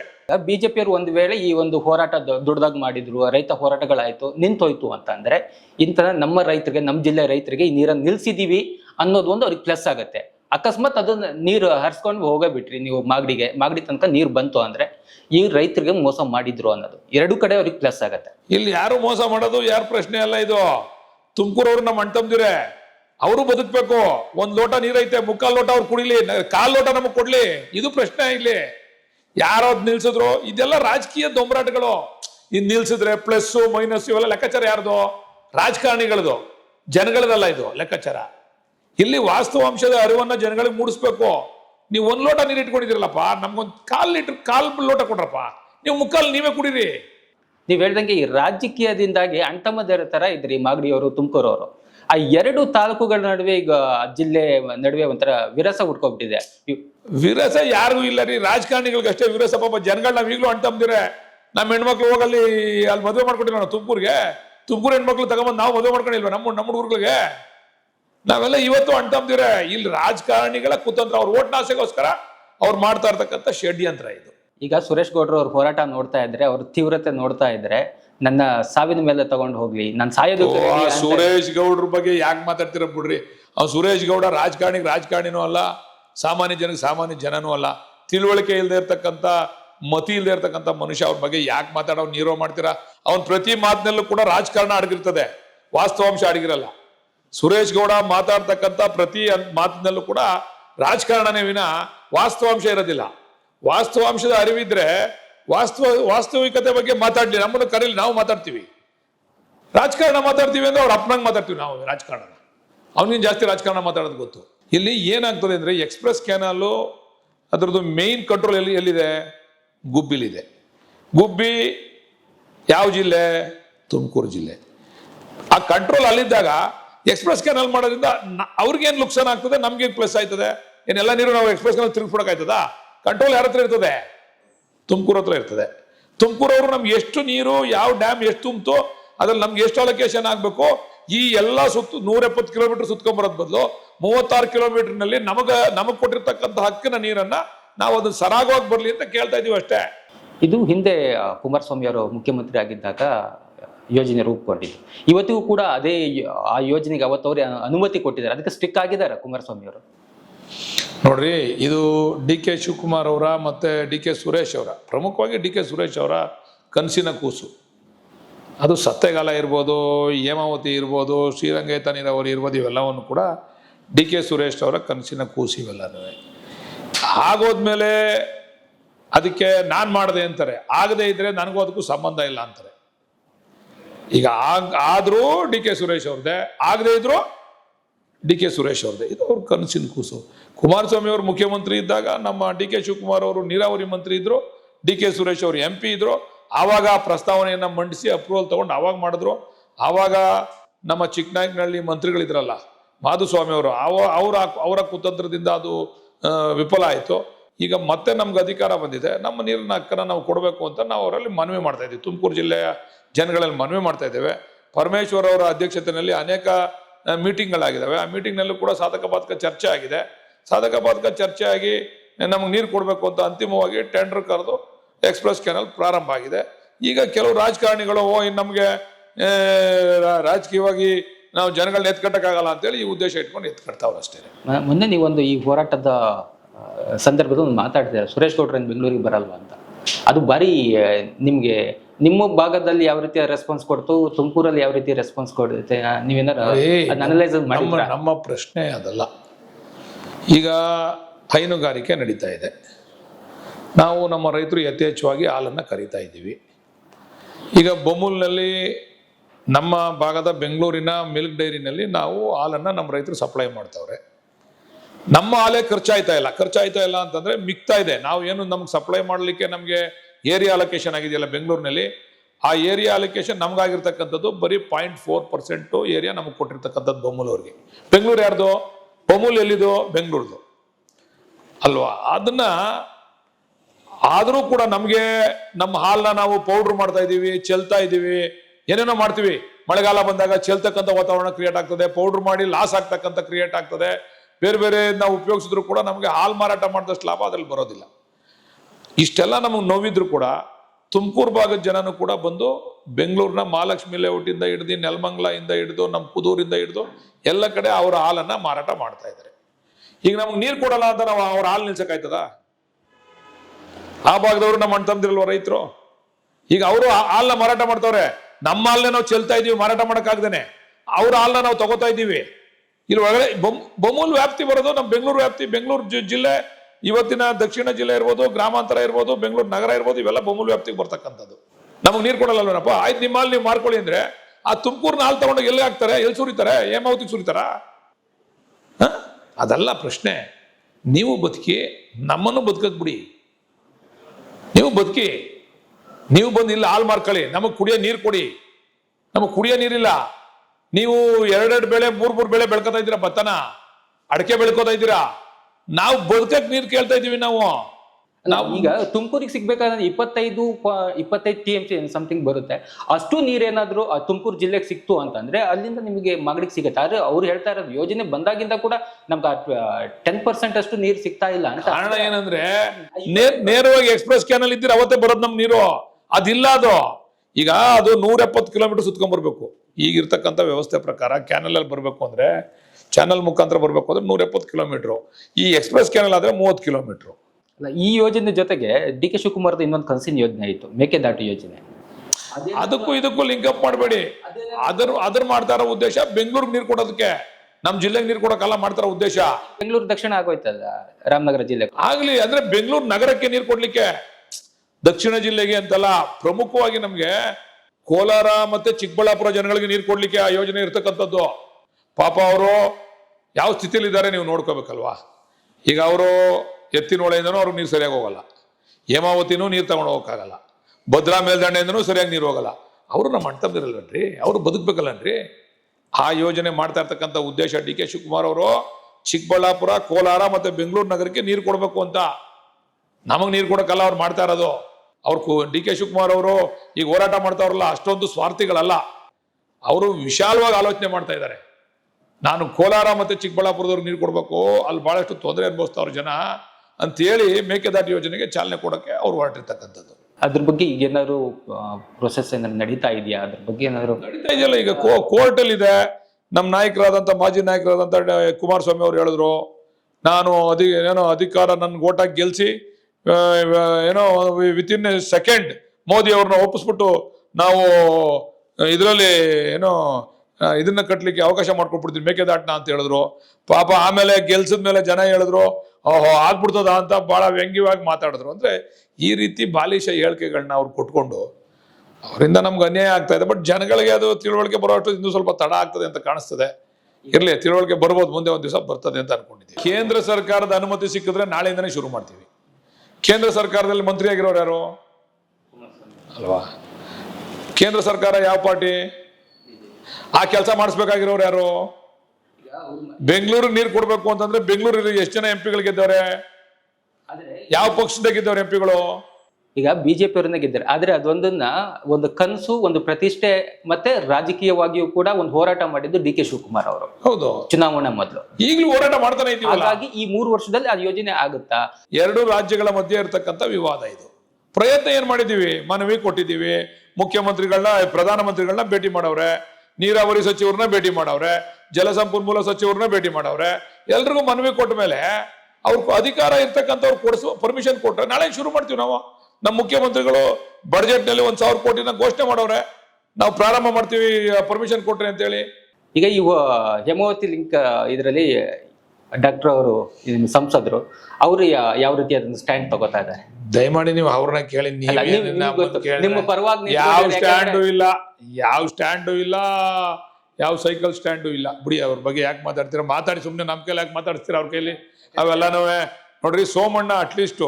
ಬಿಜೆಪಿಯವರು ಒಂದು ವೇಳೆ ಈ ಒಂದು ಹೋರಾಟ ದೊಡ್ಡದಾಗ ಮಾಡಿದ್ರು ರೈತ ಹೋರಾಟಗಳಾಯ್ತು ನಿಂತೋಯ್ತು ಅಂತ ಅಂದ್ರೆ ಇಂಥ ನಮ್ಮ ರೈತರಿಗೆ ನಮ್ಮ ಜಿಲ್ಲೆ ರೈತರಿಗೆ ಈ ನೀರನ್ನು ನಿಲ್ಸಿದೀವಿ ಅನ್ನೋದು ಒಂದು ಅವ್ರಿಗೆ ಪ್ಲಸ್ ಆಗುತ್ತೆ. ಅಕಸ್ಮಾತ್ ಅದನ್ನ ನೀರು ಹರಿಸ್ಕೊಂಡು ಹೋಗೇ ಬಿಟ್ರಿ ನೀವು ಮಾಗಡಿಗೆ ಮಾಗಡಿ ತನಕ ನೀರು ಬಂತು ಅಂದ್ರೆ ಈ ರೈತರಿಗೆ ಮೋಸ ಮಾಡಿದ್ರು ಅನ್ನೋದು. ಎರಡು ಕಡೆ ಅವ್ರಿಗೆ ಪ್ಲಸ್ ಆಗತ್ತೆ. ಇಲ್ಲಿ ಯಾರು ಮೋಸ ಮಾಡೋದು ಯಾರು ಪ್ರಶ್ನೆ ಅಲ್ಲ ಇದು? ತುಮಕೂರವ್ರು ನಮ್ಮ ಅಣ್ಣ ತಮ್ದಿರೆ ಅವರು ಬದುಕಬೇಕು. ಒಂದ್ ಲೋಟ ನೀರೈತೆ, ಮುಕ್ಕಾಲ್ ಲೋಟ ಅವ್ರು ಕುಡಿಲಿ ಕಾಲು ಲೋಟ ನಮಗ್ ಕೊಡ್ಲಿ. ಇದು ಪ್ರಶ್ನೆ ಇಲ್ಲಿ. ಯಾರೋ ಅದ್ ನಿಲ್ಸಿದ್ರು? ಇದೆಲ್ಲ ರಾಜಕೀಯ ದೊಂಬರಾಟಗಳು. ಇನ್ ನಿಲ್ಸಿದ್ರೆ ಪ್ಲಸ್, ಮೈನಸ್ ಇವೆಲ್ಲ ಲೆಕ್ಕಾಚಾರ ಯಾರ್ದು? ರಾಜಕಾರಣಿಗಳದು. ಜನಗಳದಲ್ಲ ಇದು ಲೆಕ್ಕಾಚಾರ. ಇಲ್ಲಿ ವಾಸ್ತವಾಂಶದ ಅರಿವನ್ನ ಜನಗಳಿಗೆ ಮೂಡಿಸ್ಬೇಕು. ನೀವು ಒಂದ್ ಲೋಟ ನೀರು ಇಟ್ಕೊಂಡಿದ್ದೀರಲ್ಲಪ್ಪ, ನಮ್ಗೊಂದ್ ಕಾಲ್ ಲೀಟರ್, ಕಾಲ್ ಲೋಟ ಕೊಡ್ರಪ್ಪ. ನೀವು ಮುಕ್ಕಾಲ್ ನೀವೇ ಕುಡೀರಿ. ನೀವ್ ಹೇಳ್ದಂಗೆ ಈ ರಾಜಕೀಯದಿಂದಾಗಿ ಅಂಟಮದೇರ ತರ ಇದ್ರಿ ಮಾಗಡಿಯವರು, ತುಮಕೂರವರು. ಆ ಎರಡು ತಾಲೂಕುಗಳ ನಡುವೆ ಈಗ ಜಿಲ್ಲೆ ನಡುವೆ ಒಂಥರ ವಿರಸ ಹುಡ್ಕೊಬಿಟ್ಟಿದೆ ವಿರಸ ಯಾರಿಗೂ ಇಲ್ಲ ರೀ. ರಾಜಕಾರಣಿಗಳಿಗೆ ಅಷ್ಟೇ ವಿರಸ. ಪಾಪ ಜನಗಳು ನಾವು ಈಗಲೂ ಅಂಟಂದಿರೆ ನಮ್ಮ ಹೆಣ್ಮಕ್ಳು ಹೋಗಲ್ಲಿ ಅಲ್ಲಿ ಮದುವೆ ಮಾಡ್ಕೊಂಡಿಲ್ಲ ನಾವು ತುಮಕೂರಿಗೆ. ತುಮಕೂರು ಹೆಣ್ಮಕ್ಳು ತಗೊಂಬಂದು ನಾವು ಮದುವೆ ಮಾಡ್ಕೊಂಡಿಲ್ವ ನಮ್ಮ ನಮ್ಮ ಹುಡುಗರಿಗೆ ನಾವೆಲ್ಲ ಇವತ್ತು ಅಂಟಂದಿರೆ ಇಲ್ಲಿ ರಾಜಕಾರಣಿಗಳ ಕುತಂತ್ರ. ಅವ್ರ ಓಟ್ ಆಸೆಗೋಸ್ಕರ ಅವ್ರು ಮಾಡ್ತಾ ಇರ್ತಕ್ಕಂಥ ಷಡ್ಯಂತ್ರ ಇದು. ಈಗ ಸುರೇಶ್ ಗೌಡ್ರು ಅವ್ರ ಹೋರಾಟ ನೋಡ್ತಾ ಇದ್ರೆ ಅವ್ರ ತೀವ್ರತೆ ನೋಡ್ತಾ ಇದ್ರೆ ನನ್ನ ಸಾವಿನ ಮೇಲೆ ತಗೊಂಡು ಹೋಗ್ಲಿ ನಾನು ಸಾಯೋದು ಓ, ಆ ಸುರೇಶ್ ಗೌಡ್ರ ಬಗ್ಗೆ ಯಾಕೆ ಮಾತಾಡ್ತೀರ ಬಿಡ್ರಿ? ಆ ಸುರೇಶ್ ಗೌಡ ರಾಜಕಾರಣಿಗೆ ರಾಜಕಾರಣಿನೂ ಅಲ್ಲ ಸಾಮಾನ್ಯ ಜನಕ್ಕೆ ಸಾಮಾನ್ಯ ಜನನೂ ಅಲ್ಲ. ತಿಳುವಳಿಕೆ ಇಲ್ಲದೆ ಇರ್ತಕ್ಕಂಥ ಮತಿ ಇಲ್ಲದೆ ಇರ್ತಕ್ಕಂಥ ಮನುಷ್ಯ ಅವ್ರ ಬಗ್ಗೆ ಯಾಕೆ ಮಾತಾಡೋ ನೀರೋ ಮಾಡ್ತೀರಾ? ಅವ್ನ ಪ್ರತಿ ಮಾತಿನಲ್ಲೂ ಕೂಡ ರಾಜಕಾರಣ ಅಡಗಿರ್ತದೆ. ವಾಸ್ತವಾಂಶ ಅಡಗಿರಲ್ಲ. ಸುರೇಶ್ ಗೌಡ ಮಾತಾಡ್ತಕ್ಕಂಥ ಪ್ರತಿ ಅನ್- ಮಾತಿನಲ್ಲೂ ಕೂಡ ರಾಜಕಾರಣನೇ ವಿನ ವಾಸ್ತವಾಂಶ ಇರೋದಿಲ್ಲ. ವಾಸ್ತವಾಂಶದ ಅರಿವಿದ್ರೆ ವಾಸ್ತವ, ವಾಸ್ತವಿಕತೆ ಬಗ್ಗೆ ಮಾತಾಡಲಿ. ನಮ್ಮನ್ನು ಕರೀಲಿ, ನಾವು ಮಾತಾಡ್ತೀವಿ. ರಾಜಕಾರಣ ಮಾತಾಡ್ತೀವಿ ಅಂದ್ರೆ ಅವ್ರು ಅಪ್ಪನಂಗೆ ಮಾತಾಡ್ತೀವಿ ನಾವು ರಾಜಕಾರಣ. ಅವನಿಗೆ ಜಾಸ್ತಿ ರಾಜಕಾರಣ ಮಾತಾಡೋದು ಗೊತ್ತು. ಇಲ್ಲಿ ಏನಾಗ್ತದೆ ಅಂದರೆ ಎಕ್ಸ್ಪ್ರೆಸ್ ಕ್ಯಾನಲ್ಲು ಅದರದ್ದು ಮೇನ್ ಕಂಟ್ರೋಲ್ ಎಲ್ಲಿ, ಎಲ್ಲಿದೆ? ಗುಬ್ಬಿಲಿದೆ. ಗುಬ್ಬಿ ಯಾವ ಜಿಲ್ಲೆ? ತುಮಕೂರು ಜಿಲ್ಲೆ. ಆ ಕಂಟ್ರೋಲ್ ಅಲ್ಲಿದ್ದಾಗ ಎಕ್ಸ್ಪ್ರೆಸ್ ಕ್ಯಾನಲ್ ಮಾಡೋದ್ರಿಂದ ಅವ್ರಿಗೇನು ನುಕ್ಸಾನ್ ಆಗ್ತದೆ ನಮ್ಗೆ ಪ್ಲಸ್ ಆಯ್ತದೆ? ಏನೆಲ್ಲ ನೀರು ನಾವು ಎಕ್ಸ್ಪ್ರೆಸ್ ಕ್ಯಾನಲ್ ತಿರುಗಿಸ್ಬಿಡೋಕ್ಕಾಯ್ತದ ಕಂಟ್ರೋಲ್ ಯಾರ ಹತ್ರ ಇರ್ತದೆ? ತುಮಕೂರು ಹತ್ರ ಇರ್ತದೆ. ತುಮಕೂರವರು ನಮ್ಗೆ ಎಷ್ಟು ನೀರು, ಯಾವ ಡ್ಯಾಮ್ ಎಷ್ಟು ತುಂಬ್ತೋ ಅದ್ರಲ್ಲಿ ನಮ್ಗೆ ಎಷ್ಟು ಅಲೋಕೇಶನ್ ಆಗ್ಬೇಕು, ಈ ಎಲ್ಲ ಸುತ್ತು ನೂರ ಎಪ್ಪತ್ತು ಕಿಲೋಮೀಟರ್ ಸುತ್ಕೊಂಬರೋದ್ ಬದಲು ಮೂವತ್ತಾರು ಕಿಲೋಮೀಟರ್ನಲ್ಲಿ ನಮಗೆ, ನಮಗ್ ಕೊಟ್ಟಿರ್ತಕ್ಕಂಥ ಹಕ್ಕಿನ ನೀರನ್ನ ನಾವು ಅದನ್ನ ಸರಾಗವಾಗಿ ಬರಲಿ ಅಂತ ಕೇಳ್ತಾ ಇದೀವಿ ಅಷ್ಟೇ. ಇದು ಹಿಂದೆ ಕುಮಾರಸ್ವಾಮಿ ಅವರು ಮುಖ್ಯಮಂತ್ರಿ ಆಗಿದ್ದಾಗ ಯೋಜನೆ ರೂಪುಗೊಂಡಿದ್ದು. ಇವತ್ತಿಗೂ ಕೂಡ ಅದೇ, ಆ ಯೋಜನೆಗೆ ಅವತ್ತವರೇ ಅನುಮತಿ ಕೊಟ್ಟಿದ್ದಾರೆ. ಅದಕ್ಕೆ ಸ್ಟಿಕ್ ಆಗಿದ್ದಾರೆ ಕುಮಾರಸ್ವಾಮಿ ಅವರು. ನೋಡ್ರಿ, ಇದು ಡಿ ಕೆ ಶಿವಕುಮಾರ್ ಅವರ ಮತ್ತೆ ಡಿ ಕೆ ಸುರೇಶ್ ಅವರ. ಪ್ರಮುಖವಾಗಿ ಡಿ ಕೆ ಸುರೇಶ್ ಅವರ ಕನಸಿನ ಕೂಸು. ಅದು ಸತ್ಯಗಾಲ ಇರ್ಬೋದು, ಹೇಮಾವತಿ ಇರ್ಬೋದು ಶ್ರೀರಂಗೇತ ನೀರಾವರಿ ಇರ್ಬೋದು, ಇವೆಲ್ಲವನ್ನು ಕೂಡ ಡಿ ಕೆ ಸುರೇಶ್ ಅವರ ಕನಸಿನ ಕೂಸು ಇವೆಲ್ಲನೂ ಆಗೋದ್ಮೇಲೆ ಅದಕ್ಕೆ ನಾನು ಮಾಡಿದೆ ಅಂತಾರೆ. ಆಗದೆ ಇದ್ರೆ ನನಗೂ ಅದಕ್ಕೂ ಸಂಬಂಧ ಇಲ್ಲ ಅಂತಾರೆ. ಈಗ ಆಗ, ಆದರೂ ಡಿ ಕೆ ಸುರೇಶ್ ಅವ್ರದ್ದೇ ಆಗದೆ ಇದ್ರು ಡಿ ಕೆ ಸುರೇಶ್ ಅವ್ರದ್ದೇ. ಇದು ಅವ್ರ ಕನಸಿನ ಕೂಸು. ಕುಮಾರಸ್ವಾಮಿ ಅವರು ಮುಖ್ಯಮಂತ್ರಿ ಇದ್ದಾಗ ನಮ್ಮ ಡಿ ಕೆ ಶಿವಕುಮಾರ್ ಅವರು ನೀರಾವರಿ ಮಂತ್ರಿ ಇದ್ರು, ಡಿ ಕೆ ಸುರೇಶ್ ಅವರು ಎಂ ಪಿ ಇದ್ರು. ಆವಾಗ ಪ್ರಸ್ತಾವನೆಯನ್ನ ಮಂಡಿಸಿ ಅಪ್ರೂವಲ್ ತಗೊಂಡು ಆವಾಗ ಮಾಡಿದ್ರು. ಆವಾಗ ನಮ್ಮ ಚಿಕ್ಕನಾಯಕನಹಳ್ಳಿ ಮಂತ್ರಿಗಳಿದ್ರಲ್ಲ, ಮಾಧುಸ್ವಾಮಿ ಅವರು, ಅವ ಅವರ ಅವರ ಕುತಂತ್ರದಿಂದ ಅದು ವಿಫಲ ಆಯಿತು. ಈಗ ಮತ್ತೆ ನಮ್ಗೆ ಅಧಿಕಾರ ಬಂದಿದೆ. ನಮ್ಮ ನೀರಿನ ಹಕ್ಕನ್ನು ನಾವು ಕೊಡಬೇಕು ಅಂತ ನಾವು ಅವರಲ್ಲಿ ಮನವಿ ಮಾಡ್ತಾ ಇದ್ದೀವಿ. ತುಮಕೂರು ಜಿಲ್ಲೆಯ ಜನಗಳಲ್ಲಿ ಮನವಿ ಮಾಡ್ತಾ ಇದ್ದೇವೆ. ಪರಮೇಶ್ವರ್ ಅವರ ಅಧ್ಯಕ್ಷತೆಯಲ್ಲಿ ಅನೇಕ ಮೀಟಿಂಗ್ಗಳಾಗಿದ್ದಾವೆ ಆ ಮೀಟಿಂಗ್ನಲ್ಲೂ ಕೂಡ ಸಾಧಕ ಬಾಧಕ ಚರ್ಚೆ ಆಗಿದೆ. ಸಾಧಕ ಬಾಧಕ ಚರ್ಚೆ ಆಗಿ ನಮಗೆ ನೀರು ಕೊಡಬೇಕು ಅಂತ ಅಂತಿಮವಾಗಿ ಟೆಂಡರ್ ಕರೆದು ಎಕ್ಸ್ಪ್ರೆಸ್ ಕೆನಲ್ ಪ್ರಾರಂಭ ಆಗಿದೆ. ಈಗ ಕೆಲವು ರಾಜಕಾರಣಿಗಳು, ಓ ಇನ್ನು ನಮಗೆ ರಾಜಕೀಯವಾಗಿ ನಾವು ಜನಗಳನ್ನ ಎತ್ಕಟ್ಟಕ್ಕಾಗಲ್ಲ ಅಂತೇಳಿ ಈ ಉದ್ದೇಶ ಇಟ್ಕೊಂಡು ಎತ್ಕಟ್ತಾವ್ರು ಅಷ್ಟೇ. ಮೊನ್ನೆ ನೀವೊಂದು ಈ ಹೋರಾಟದ ಸಂದರ್ಭದಲ್ಲಿ ಒಂದು ಮಾತಾಡ್ತಿದ್ದಾರೆ ಸುರೇಶ್ ಗೌಡ್ರ ಬೆಂಗಳೂರಿಗೆ ಬರಲ್ವಾ ಅಂತ. ಅದು ಬಾರಿ ನಿಮಗೆ ನಿಮ್ಗೆ ನಿಮ್ಮ ಭಾಗದಲ್ಲಿ ಯಾವ ರೀತಿಯ ರೆಸ್ಪಾನ್ಸ್ ಕೊಡ್ತು? ತುಮಕೂರಲ್ಲಿ ಯಾವ ರೀತಿ ರೆಸ್ಪಾನ್ಸ್ ಕೊಡುತ್ತೆ? ನೀವೇನಾರ ನಮ್ಮ ಪ್ರಶ್ನೆ ಅದಲ್ಲ. ಈಗ ಹೈನುಗಾರಿಕೆ ನಡೀತಾ ಇದೆ. ನಾವು ನಮ್ಮ ರೈತರು ಯಥೇಚ್ಛವಾಗಿ ಹಾಲನ್ನು ಕರಿತಾ ಇದ್ದೀವಿ. ಈಗ ಬೊಮ್ಮೂಲ್ನಲ್ಲಿ ನಮ್ಮ ಭಾಗದ ಬೆಂಗಳೂರಿನ ಮಿಲ್ಕ್ ಡೈರಿನಲ್ಲಿ ನಾವು ಹಾಲನ್ನು ನಮ್ಮ ರೈತರು ಸಪ್ಲೈ ಮಾಡ್ತಾವ್ರೆ. ನಮ್ಮ ಹಾಲೇ ಖರ್ಚಾಯ್ತಾ ಇಲ್ಲ. ಖರ್ಚಾಯ್ತಾ ಇಲ್ಲ ಅಂತಂದ್ರೆ ಮಿಕ್ತಾ ಇದೆ. ನಾವು ಏನು ನಮ್ಗೆ ಸಪ್ಲೈ ಮಾಡಲಿಕ್ಕೆ ನಮಗೆ ಏರಿಯಾ ಅಲೋಕೇಶನ್ ಆಗಿದೆಯಲ್ಲ ಬೆಂಗಳೂರಿನಲ್ಲಿ, ಆ ಏರಿಯಾ ಅಲೋಕೇಶನ್ ನಮಗಾಗಿರ್ತಕ್ಕಂಥದ್ದು ಬರೀ ಪಾಯಿಂಟ್ ಫೋರ್ ಪರ್ಸೆಂಟು ಏರಿಯಾ ನಮಗೆ ಕೊಟ್ಟಿರ್ತಕ್ಕಂಥದ್ದು ಬೊಮ್ಮೂಲ್ ಅವ್ರಿಗೆ ಬೆಂಗಳೂರು ಯಾರ್ದು? ಬೊಮ್ಮೂಲ್ ಎಲ್ಲಿದು? ಬೆಂಗಳೂರ್ದು. ಅಲ್ವಾ? ಅದನ್ನ ಆದರೂ ಕೂಡ ನಮಗೆ ನಮ್ಮ ಹಾಲನ್ನ ನಾವು ಪೌಡ್ರ್ ಮಾಡ್ತಾ ಇದ್ದೀವಿ, ಚೆಲ್ತಾ ಇದ್ದೀವಿ. ಏನೇನೋ ಮಾಡ್ತೀವಿ. ಮಳೆಗಾಲ ಬಂದಾಗ ಚೆಲ್ತಕ್ಕಂಥ ವಾತಾವರಣ ಕ್ರಿಯೇಟ್ ಆಗ್ತದೆ ಪೌಡ್ರ್ ಮಾಡಿ ಲಾಸ್ ಆಗ್ತಕ್ಕಂಥ ಕ್ರಿಯೇಟ್ ಆಗ್ತದೆ. ಬೇರೆ ಬೇರೆ ನಾವು ಉಪಯೋಗಿಸಿದ್ರು ಕೂಡ ನಮಗೆ ಹಾಲು ಮಾರಾಟ ಮಾಡಿದಷ್ಟು ಲಾಭ ಅದ್ರಲ್ಲಿ ಬರೋದಿಲ್ಲ. ಇಷ್ಟೆಲ್ಲ ನಮಗೆ ನೋವಿದ್ರು ಕೂಡ ತುಮಕೂರು ಭಾಗದ ಜನನು ಕೂಡ ಬಂದು ಬೆಂಗಳೂರಿನ ಮಹಾಲಕ್ಷ್ಮಿ ಲೇಔಟಿಂದ ಹಿಡ್ದು ನೆಲಮಂಗಲ ಇಂದ ಹಿಡಿದು ನಮ್ಮ ಪುದೂರಿಂದ ಹಿಡ್ದು ಎಲ್ಲ ಕಡೆ ಅವರ ಹಾಲನ್ನ ಮಾರಾಟ ಮಾಡ್ತಾ ಇದ್ದಾರೆ ಈಗ ನಮಗೆ ನೀರು ಕೊಡಲ್ಲ ಅಂತ ನಾವು ಅವ್ರ ಹಾಲು ನಿಲ್ಸಕ್ಕಾಯ್ತದ? ಆ ಭಾಗದವರು ನಮ್ಮ ಅಣ್ಣ ತಮ್ಮದಿರಲ್ವ ರೈತರು? ಈಗ ಅವರು ಹಾಲನ್ನ ಮಾರಾಟ ಮಾಡ್ತವ್ರೆ. ನಮ್ಮ ಹಾಲನ್ನ ನಾವು ಚೆಲ್ತಾ ಇದೀವಿ, ಮಾರಾಟ ಮಾಡೋಕ್ಕಾಗ್ದೇನೆ ಅವ್ರ ಹಾಲನ್ನ ನಾವು ತಗೋತಾ ಇದ್ದೀವಿ ಇಲ್ಲಿ ಒಳಗಡೆ ಬೊಮ್ಮೂಲ್ ವ್ಯಾಪ್ತಿ ಬರೋದು ನಮ್ಮ ಬೆಂಗಳೂರು ವ್ಯಾಪ್ತಿ, ಬೆಂಗಳೂರು ಜಿಲ್ಲೆ ಇವತ್ತಿನ ದಕ್ಷಿಣ ಜಿಲ್ಲೆ ಇರ್ಬೋದು, ಗ್ರಾಮಾಂತರ ಇರ್ಬೋದು, ಬೆಂಗಳೂರು ನಗರ ಇರ್ಬೋದು, ಇವೆಲ್ಲ ಬೊಮ್ಮೂಲ್ ವ್ಯಾಪ್ತಿಗೆ ಬರ್ತಕ್ಕಂಥದ್ದು. ನಮಗೆ ನೀರು ಕೊಡಲ್ಲಲ್ವೇನಪ್ಪ? ಆಯ್ತು ನಿಮ್ಮಲ್ಲಿ ನೀವು ಮಾಡ್ಕೊಳ್ಳಿ ಅಂದ್ರೆ, ಆ ತುಮಕೂರ್ನ ಹಾಲು ತಗೊಂಡೋಗಿ ಎಲ್ಲಿ ಹಾಕ್ತಾರೆ, ಎಲ್ಲಿ ಸುರಿತಾರೆ, ಹೇಮಾವತಿಗೆ ಸುರಿತಾರ? ಅದೆಲ್ಲ ಪ್ರಶ್ನೆ. ನೀವು ಬದುಕಿ, ನಮ್ಮನ್ನು ಬದುಕಕ್ ಬಿಡಿ. ನೀವು ಬದುಕಿ, ನೀವು ಬಂದು ಇಲ್ಲಿ ಹಾಲು ಮಾರ್ಕೊಳ್ಳಿ, ನಮಗೆ ಕುಡಿಯೋ ನೀರು ಕೊಡಿ. ನಮಗೆ ಕುಡಿಯೋ ನೀರಿಲ್ಲ ನೀವು ಎರಡೆರಡು ಬೆಳೆ, ಮೂರು ಮೂರು ಬೆಳೆ ಬೆಳ್ಕೊತಾ ಇದ್ದೀರಾ ಭತ್ತನ? ಅಡಕೆ ಬೆಳ್ಕೊತಾ ಇದ್ದೀರಾ? ನಾವು ಬದುಕಕ್ ನೀರು ಕೇಳ್ತಾ ಇದೀವಿ ನಾವು. ನಾವು ಈಗ ತುಮಕೂರಿಗೆ ಸಿಗ್ಬೇಕಾದ್ರೆ ಇಪ್ಪತ್ತೈದು ಇಪ್ಪತ್ತೈದು ಟಿ ಎಂ ಸಿ ಸಮಥಿಂಗ್ ಬರುತ್ತೆ. ಅಷ್ಟು ನೀರೇನಾದ್ರೂ ಆ ತುಮಕೂರು ಜಿಲ್ಲೆಗೆ ಸಿಕ್ತು ಅಂತಂದ್ರೆ ಅಲ್ಲಿಂದ ನಿಮಗೆ ಮಾಗಡಿಗೆ ಸಿಗುತ್ತೆ. ಆದ್ರೆ ಅವ್ರು ಹೇಳ್ತಾ ಇರೋದು ಯೋಜನೆ ಬಂದಾಗಿಂದ ಕೂಡ ನಮ್ಗೆ ಟೆನ್ ಪರ್ಸೆಂಟ್ ಅಷ್ಟು ನೀರು ಸಿಗ್ತಾ ಇಲ್ಲ ಅಂತ. ಕಾರಣ ಏನಂದ್ರೆ ನೇರ್- ನೇರವಾಗಿ ಎಕ್ಸ್ಪ್ರೆಸ್ ಕ್ಯಾನಲ್ ಇದ್ದೀರ ಅವತ್ತೇ ಬರೋದು ನಮ್ ನೀರು. ಅದಿಲ್ಲ ಅದು. ಈಗ ಅದು ನೂರ ಎಪ್ಪತ್ತು ಕಿಲೋಮೀಟರ್ ಸುತ್ಕೊಂಡ್ ಬರ್ಬೇಕು. ಈಗಿರ್ತಕ್ಕಂಥ ವ್ಯವಸ್ಥೆ ಪ್ರಕಾರ ಕ್ಯಾನಲ್ ಅಲ್ಲಿ ಬರ್ಬೇಕು ಅಂದ್ರೆ ಚಾನಲ್ ಮುಖಾಂತರ ಬರಬೇಕು ಅಂದ್ರೆ ನೂರ ಎಪ್ಪತ್ತು ಕಿಲೋಮೀಟರ್ ಈ ಎಕ್ಸ್ಪ್ರೆಸ್ ಕ್ಯಾನಲ್ ಆದರೆ ಮೂವತ್ತು ಕಿಲೋಮೀಟರ್ ಅಲ್ಲ, ಈ ಯೋಜನೆ ಜೊತೆಗೆ ಡಿ ಕೆ ಶಿವಕುಮಾರ್ದು ಇನ್ನೊಂದು ಕನಸಿನ ಯೋಜನೆ ಇತ್ತು ಮೇಕೆದಾಟು ಯೋಜನೆ. ಅದಕ್ಕೂ ಇದಕ್ಕೂ ಲಿಂಕ್ ಅಪ್ ಮಾಡಬೇಡಿ. ಅದರ ಅದ್ರ ಮಾಡ್ತಾರ ಇರೋ ಉದ್ದೇಶ ಬೆಂಗಳೂರಿಗೆ ನೀರು ಕೊಡೋದಕ್ಕೆ. ನಮ್ ಜಿಲ್ಲೆಗೆ ನೀರು ಕೊಡೋಕಲ್ಲ ಮಾಡ್ತಾರ ಉದ್ದೇಶ. ಬೆಂಗಳೂರು ದಕ್ಷಿಣ ಆಗೋಯ್ತಲ್ಲ ರಾಮನಗರ ಜಿಲ್ಲೆ. ಆಗ್ಲಿ ಅಂದ್ರೆ ಬೆಂಗಳೂರು ನಗರಕ್ಕೆ ನೀರು ಕೊಡ್ಲಿಕ್ಕೆ. ದಕ್ಷಿಣ ಜಿಲ್ಲೆಗೆ ಅಂತಲ್ಲ ಪ್ರಮುಖವಾಗಿ ನಮ್ಗೆ ಕೋಲಾರ ಮತ್ತೆ ಚಿಕ್ಕಬಳ್ಳಾಪುರ ಜನಗಳಿಗೆ ನೀರು ಕೊಡ್ಲಿಕ್ಕೆ ಆ ಯೋಜನೆ ಇರ್ತಕ್ಕಂಥದ್ದು. ಪಾಪ ಅವರು ಯಾವ ಸ್ಥಿತಿಯಲ್ಲಿದ್ದಾರೆ ನೀವು ನೋಡ್ಕೋಬೇಕಲ್ವಾ? ಈಗ ಅವರು ಎತ್ತಿನ ಒಳೆಯಿಂದನೂ ಅವ್ರಿಗೆ ನೀರು ಸರಿಯಾಗಿ ಹೋಗಲ್ಲ. ಹೇಮಾವತಿನೂ ನೀರು ತಗೊಂಡು ಹೋಗೋಕ್ಕಾಗಲ್ಲ. ಭದ್ರಾ ಮೇಲ್ದಂಡೆಯಿಂದನೂ ಸರಿಯಾಗಿ ನೀರು ಹೋಗಲ್ಲ. ಅವರು ನಮ್ಮ ಅಣ್ತಂದಿರಲ್ವನ್ರಿ ಅವರು ಬದುಕ್ಬೇಕಲ್ಲನ್ರಿ? ಆ ಯೋಜನೆ ಮಾಡ್ತಾ ಇರ್ತಕ್ಕಂಥ ಉದ್ದೇಶ ಡಿ ಕೆ ಶಿವಕುಮಾರ್ ಅವರು ಚಿಕ್ಕಬಳ್ಳಾಪುರ, ಕೋಲಾರ ಮತ್ತೆ ಬೆಂಗಳೂರು ನಗರಕ್ಕೆ ನೀರು ಕೊಡಬೇಕು ಅಂತ. ನಮಗೆ ನೀರು ಕೊಡೋಕ್ಕಲ್ಲ ಅವ್ರು ಮಾಡ್ತಾ ಇರೋದು. ಅವ್ರು ಡಿ ಕೆ ಶಿವಕುಮಾರ್ ಅವರು ಈಗ ಹೋರಾಟ ಮಾಡ್ತಾವ್ರಲ್ಲ, ಅಷ್ಟೊಂದು ಸ್ವಾರ್ಥಿಗಳಲ್ಲ. ಅವರು ವಿಶಾಲವಾಗಿ ಆಲೋಚನೆ ಮಾಡ್ತಾ ಇದ್ದಾರೆ. ನಾನು ಕೋಲಾರ ಮತ್ತೆ ಚಿಕ್ಕಬಳ್ಳಾಪುರದವ್ರಿಗೆ ನೀರು ಕೊಡಬೇಕು ಅಲ್ಲಿ ಬಹಳಷ್ಟು ತೊಂದರೆ ಅನುಭವಿಸ್ತಾವ್ರ ಜನ ಅಂತೇಳಿ ಮೇಕೆದಾಟು ಯೋಜನೆಗೆ ಚಾಲನೆ ಕೊಡೋಕ್ಕೆ ಅವ್ರು ಹೊರಟಿರ್ತಕ್ಕಂಥದ್ದು. ಅದ್ರ ಬಗ್ಗೆ ಈಗ ಏನಾದ್ರು ಪ್ರೊಸೆಸ್ ಏನಾದ್ರು ನಡೀತಾ ಇದೆಯಾ? ಅದ್ರ ಬಗ್ಗೆ ಏನಾದ್ರು ನಡೀತಾ ಇದೆಯಲ್ಲ ಈಗ ಕೋರ್ಟ್ ಅಲ್ಲಿ ಇದೆ ನಮ್ಮ ನಾಯಕರಾದಂಥ ಮಾಜಿ ನಾಯಕರಾದಂಥ ಕುಮಾರಸ್ವಾಮಿ ಅವರು ಹೇಳಿದ್ರು. ನಾನು ಅಧಿ ಏನೋ ಅಧಿಕಾರ ನನ್ನ ಓಟಾಗಿ ಗೆಲ್ಸಿ ಏನೋ ವಿತ್ ಇನ್ ಸೆಕೆಂಡ್ ಮೋದಿ ಅವ್ರನ್ನ ಒಪ್ಪಿಸ್ಬಿಟ್ಟು ನಾವು ಇದರಲ್ಲಿ ಏನೋ ಇದನ್ನ ಕಟ್ಟಲಿಕ್ಕೆ ಅವಕಾಶ ಮಾಡ್ಕೊಟ್ಬಿಡ್ತೀನಿ. ಮೇಕೆದಾಟನ ಅಂತ ಹೇಳಿದ್ರು. ಪಾಪ ಆಮೇಲೆ ಗೆಲ್ಸಿದ ಮೇಲೆ ಜನ ಹೇಳಿದ್ರು. ಓಹೋ, ಆಗ್ಬಿಡ್ತದ ಅಂತ ಬಹಳ ವ್ಯಂಗ್ಯವಾಗಿ ಮಾತಾಡಿದ್ರು. ಅಂದ್ರೆ ಈ ರೀತಿ ಬಾಲಿಶ ಹೇಳಿಕೆಗಳನ್ನ ಅವ್ರು ಕೊಟ್ಕೊಂಡು ಅವರಿಂದ ನಮ್ಗೆ ಅನ್ಯಾಯ ಆಗ್ತಾ ಇದೆ. ಬಟ್ ಜನಗಳಿಗೆ ಅದು ತಿಳುವಳಿಕೆ ಬರೋಷ್ಟು ಇನ್ನೂ ಸ್ವಲ್ಪ ತಡ ಆಗ್ತದೆ ಅಂತ ಕಾಣಿಸ್ತದೆ. ಇರ್ಲಿ, ತಿಳುವಳಿಕೆ ಬರ್ಬೋದು. ಮುಂದೆ ಒಂದ್ ದಿವಸ ಬರ್ತದೆ ಅಂತ ಅನ್ಕೊಂಡಿದ್ದೀವಿ ಕೇಂದ್ರ ಸರ್ಕಾರದ ಅನುಮತಿ ಸಿಕ್ಕಿದ್ರೆ ನಾಳೆಯಿಂದನೇ ಶುರು ಮಾಡ್ತೀವಿ. ಕೇಂದ್ರ ಸರ್ಕಾರದಲ್ಲಿ ಮಂತ್ರಿ ಆಗಿರೋರು ಯಾರು? ಅಲ್ವಾ? ಕೇಂದ್ರ ಸರ್ಕಾರ ಯಾವ ಪಾರ್ಟಿ? ಆ ಕೆಲಸ ಮಾಡಿಸ್ಬೇಕಾಗಿರೋರು ಯಾರು? ಬೆಂಗಳೂರಿಗೆ ನೀರು ಕೊಡ್ಬೇಕು ಅಂತಂದ್ರೆ ಬೆಂಗಳೂರಿಗೆ ಎಷ್ಟು ಜನ ಎಂ ಪಿಗಳು ಗೆದ್ದವ್ರೆ? ಯಾವ ಪಕ್ಷದ ಗೆದ್ದವ್ರೆ ಎಂ ಪಿಗಳು? ಈಗ ಬಿಜೆಪಿ ಅವರನ್ನ ಗೆದ್ದಾರೆ. ಆದ್ರೆ ಅದೊಂದನ್ನ ಒಂದು ಕನಸು ಒಂದು ಪ್ರತಿಷ್ಠೆ ಮತ್ತೆ ರಾಜಕೀಯವಾಗಿಯೂ ಕೂಡ ಒಂದು ಹೋರಾಟ ಮಾಡಿದ್ದು ಡಿ ಕೆ ಶಿವಕುಮಾರ್ ಅವರು. ಹೌದು. ಚುನಾವಣೆ ಮೊದಲು. ಈಗಲೂ ಹೋರಾಟ ಮಾಡ್ತಾನೆ ಹಾಗಾಗಿ ಈ ಮೂರು ವರ್ಷದಲ್ಲಿ ಅದು ಯೋಜನೆ ಆಗುತ್ತಾ? ಎರಡು ರಾಜ್ಯಗಳ ಮಧ್ಯೆ ಇರತಕ್ಕಂತ ವಿವಾದ ಇದು. ಪ್ರಯತ್ನ ಏನ್ ಮಾಡಿದೀವಿ ಮನವಿ ಕೊಟ್ಟಿದ್ದೀವಿ. ಮುಖ್ಯಮಂತ್ರಿಗಳನ್ನ ಪ್ರಧಾನಮಂತ್ರಿಗಳನ್ನ ಭೇಟಿ ಮಾಡವ್ರೆ. ನೀರಾವರಿ ಸಚಿವರನ್ನ ಭೇಟಿ ಮಾಡವ್ರೆ ಜಲಸಂಪನ್ಮೂಲ ಸಚಿವರನ್ನ ಭೇಟಿ ಮಾಡವ್ರೆ, ಎಲ್ರಿಗೂ ಮನವಿ ಕೊಟ್ಟ ಮೇಲೆ ಅವ್ರ ಅಧಿಕಾರ ಇರ್ತಕ್ಕಂಥವ್ರು ಕೊಡಿಸುವ ಪರ್ಮಿಷನ್ ಕೊಟ್ಟರೆ ನಾಳೆ ಶುರು ಮಾಡ್ತೀವಿ ನಾವು. ನಮ್ಮ ಮುಖ್ಯಮಂತ್ರಿಗಳು ಬಡ್ಜೆಟ್ನಲ್ಲಿ ಒಂದ್ ಸಾವಿರ ಕೋಟಿನ ಘೋಷಣೆ ಮಾಡವ್ರೆ. ನಾವು ಪ್ರಾರಂಭ ಮಾಡ್ತೀವಿ ಪರ್ಮಿಷನ್ ಕೊಟ್ರಿ ಅಂತೇಳಿ. ಈಗ ಇವ ಹೇಮಾವತಿ ಲಿಂಕ್ ಇದರಲ್ಲಿ ಡಾಕ್ಟರ್ ಅವರು ಸಂಸದರು ಅವರು ಯಾವ ರೀತಿ ಅದನ್ನ ಸ್ಟ್ಯಾಂಡ್ ತಗೋತಾ ಇದ್ದಾರೆ? ದಯಮಾಡಿ ನೀವು ಅವ್ರನ್ನ ಕೇಳಿ ನಿಮ್ಮ ಪರವಾಗಿ ಯಾವ ಸ್ಟ್ಯಾಂಡು ಇಲ್ಲ ಯಾವ ಸ್ಟ್ಯಾಂಡು ಇಲ್ಲ ಯಾವ ಸೈಕಲ್ ಸ್ಟ್ಯಾಂಡು ಇಲ್ಲ. ಬಿಡಿ ಅವ್ರ ಬಗ್ಗೆ ಯಾಕೆ ಮಾತಾಡ್ತೀರಾ? ಮಾತಾಡಿ ಸುಮ್ಮನೆ ನಮ್ಮ ಕೈಲಿ ಯಾಕೆ ಮಾತಾಡ್ತೀರಾ ಅವ್ರ ಕೈಲಿ? ಅವೆಲ್ಲನೂ ನೋಡ್ರಿ ಸೋಮಣ್ಣ ಅಟ್ಲೀಸ್ಟ್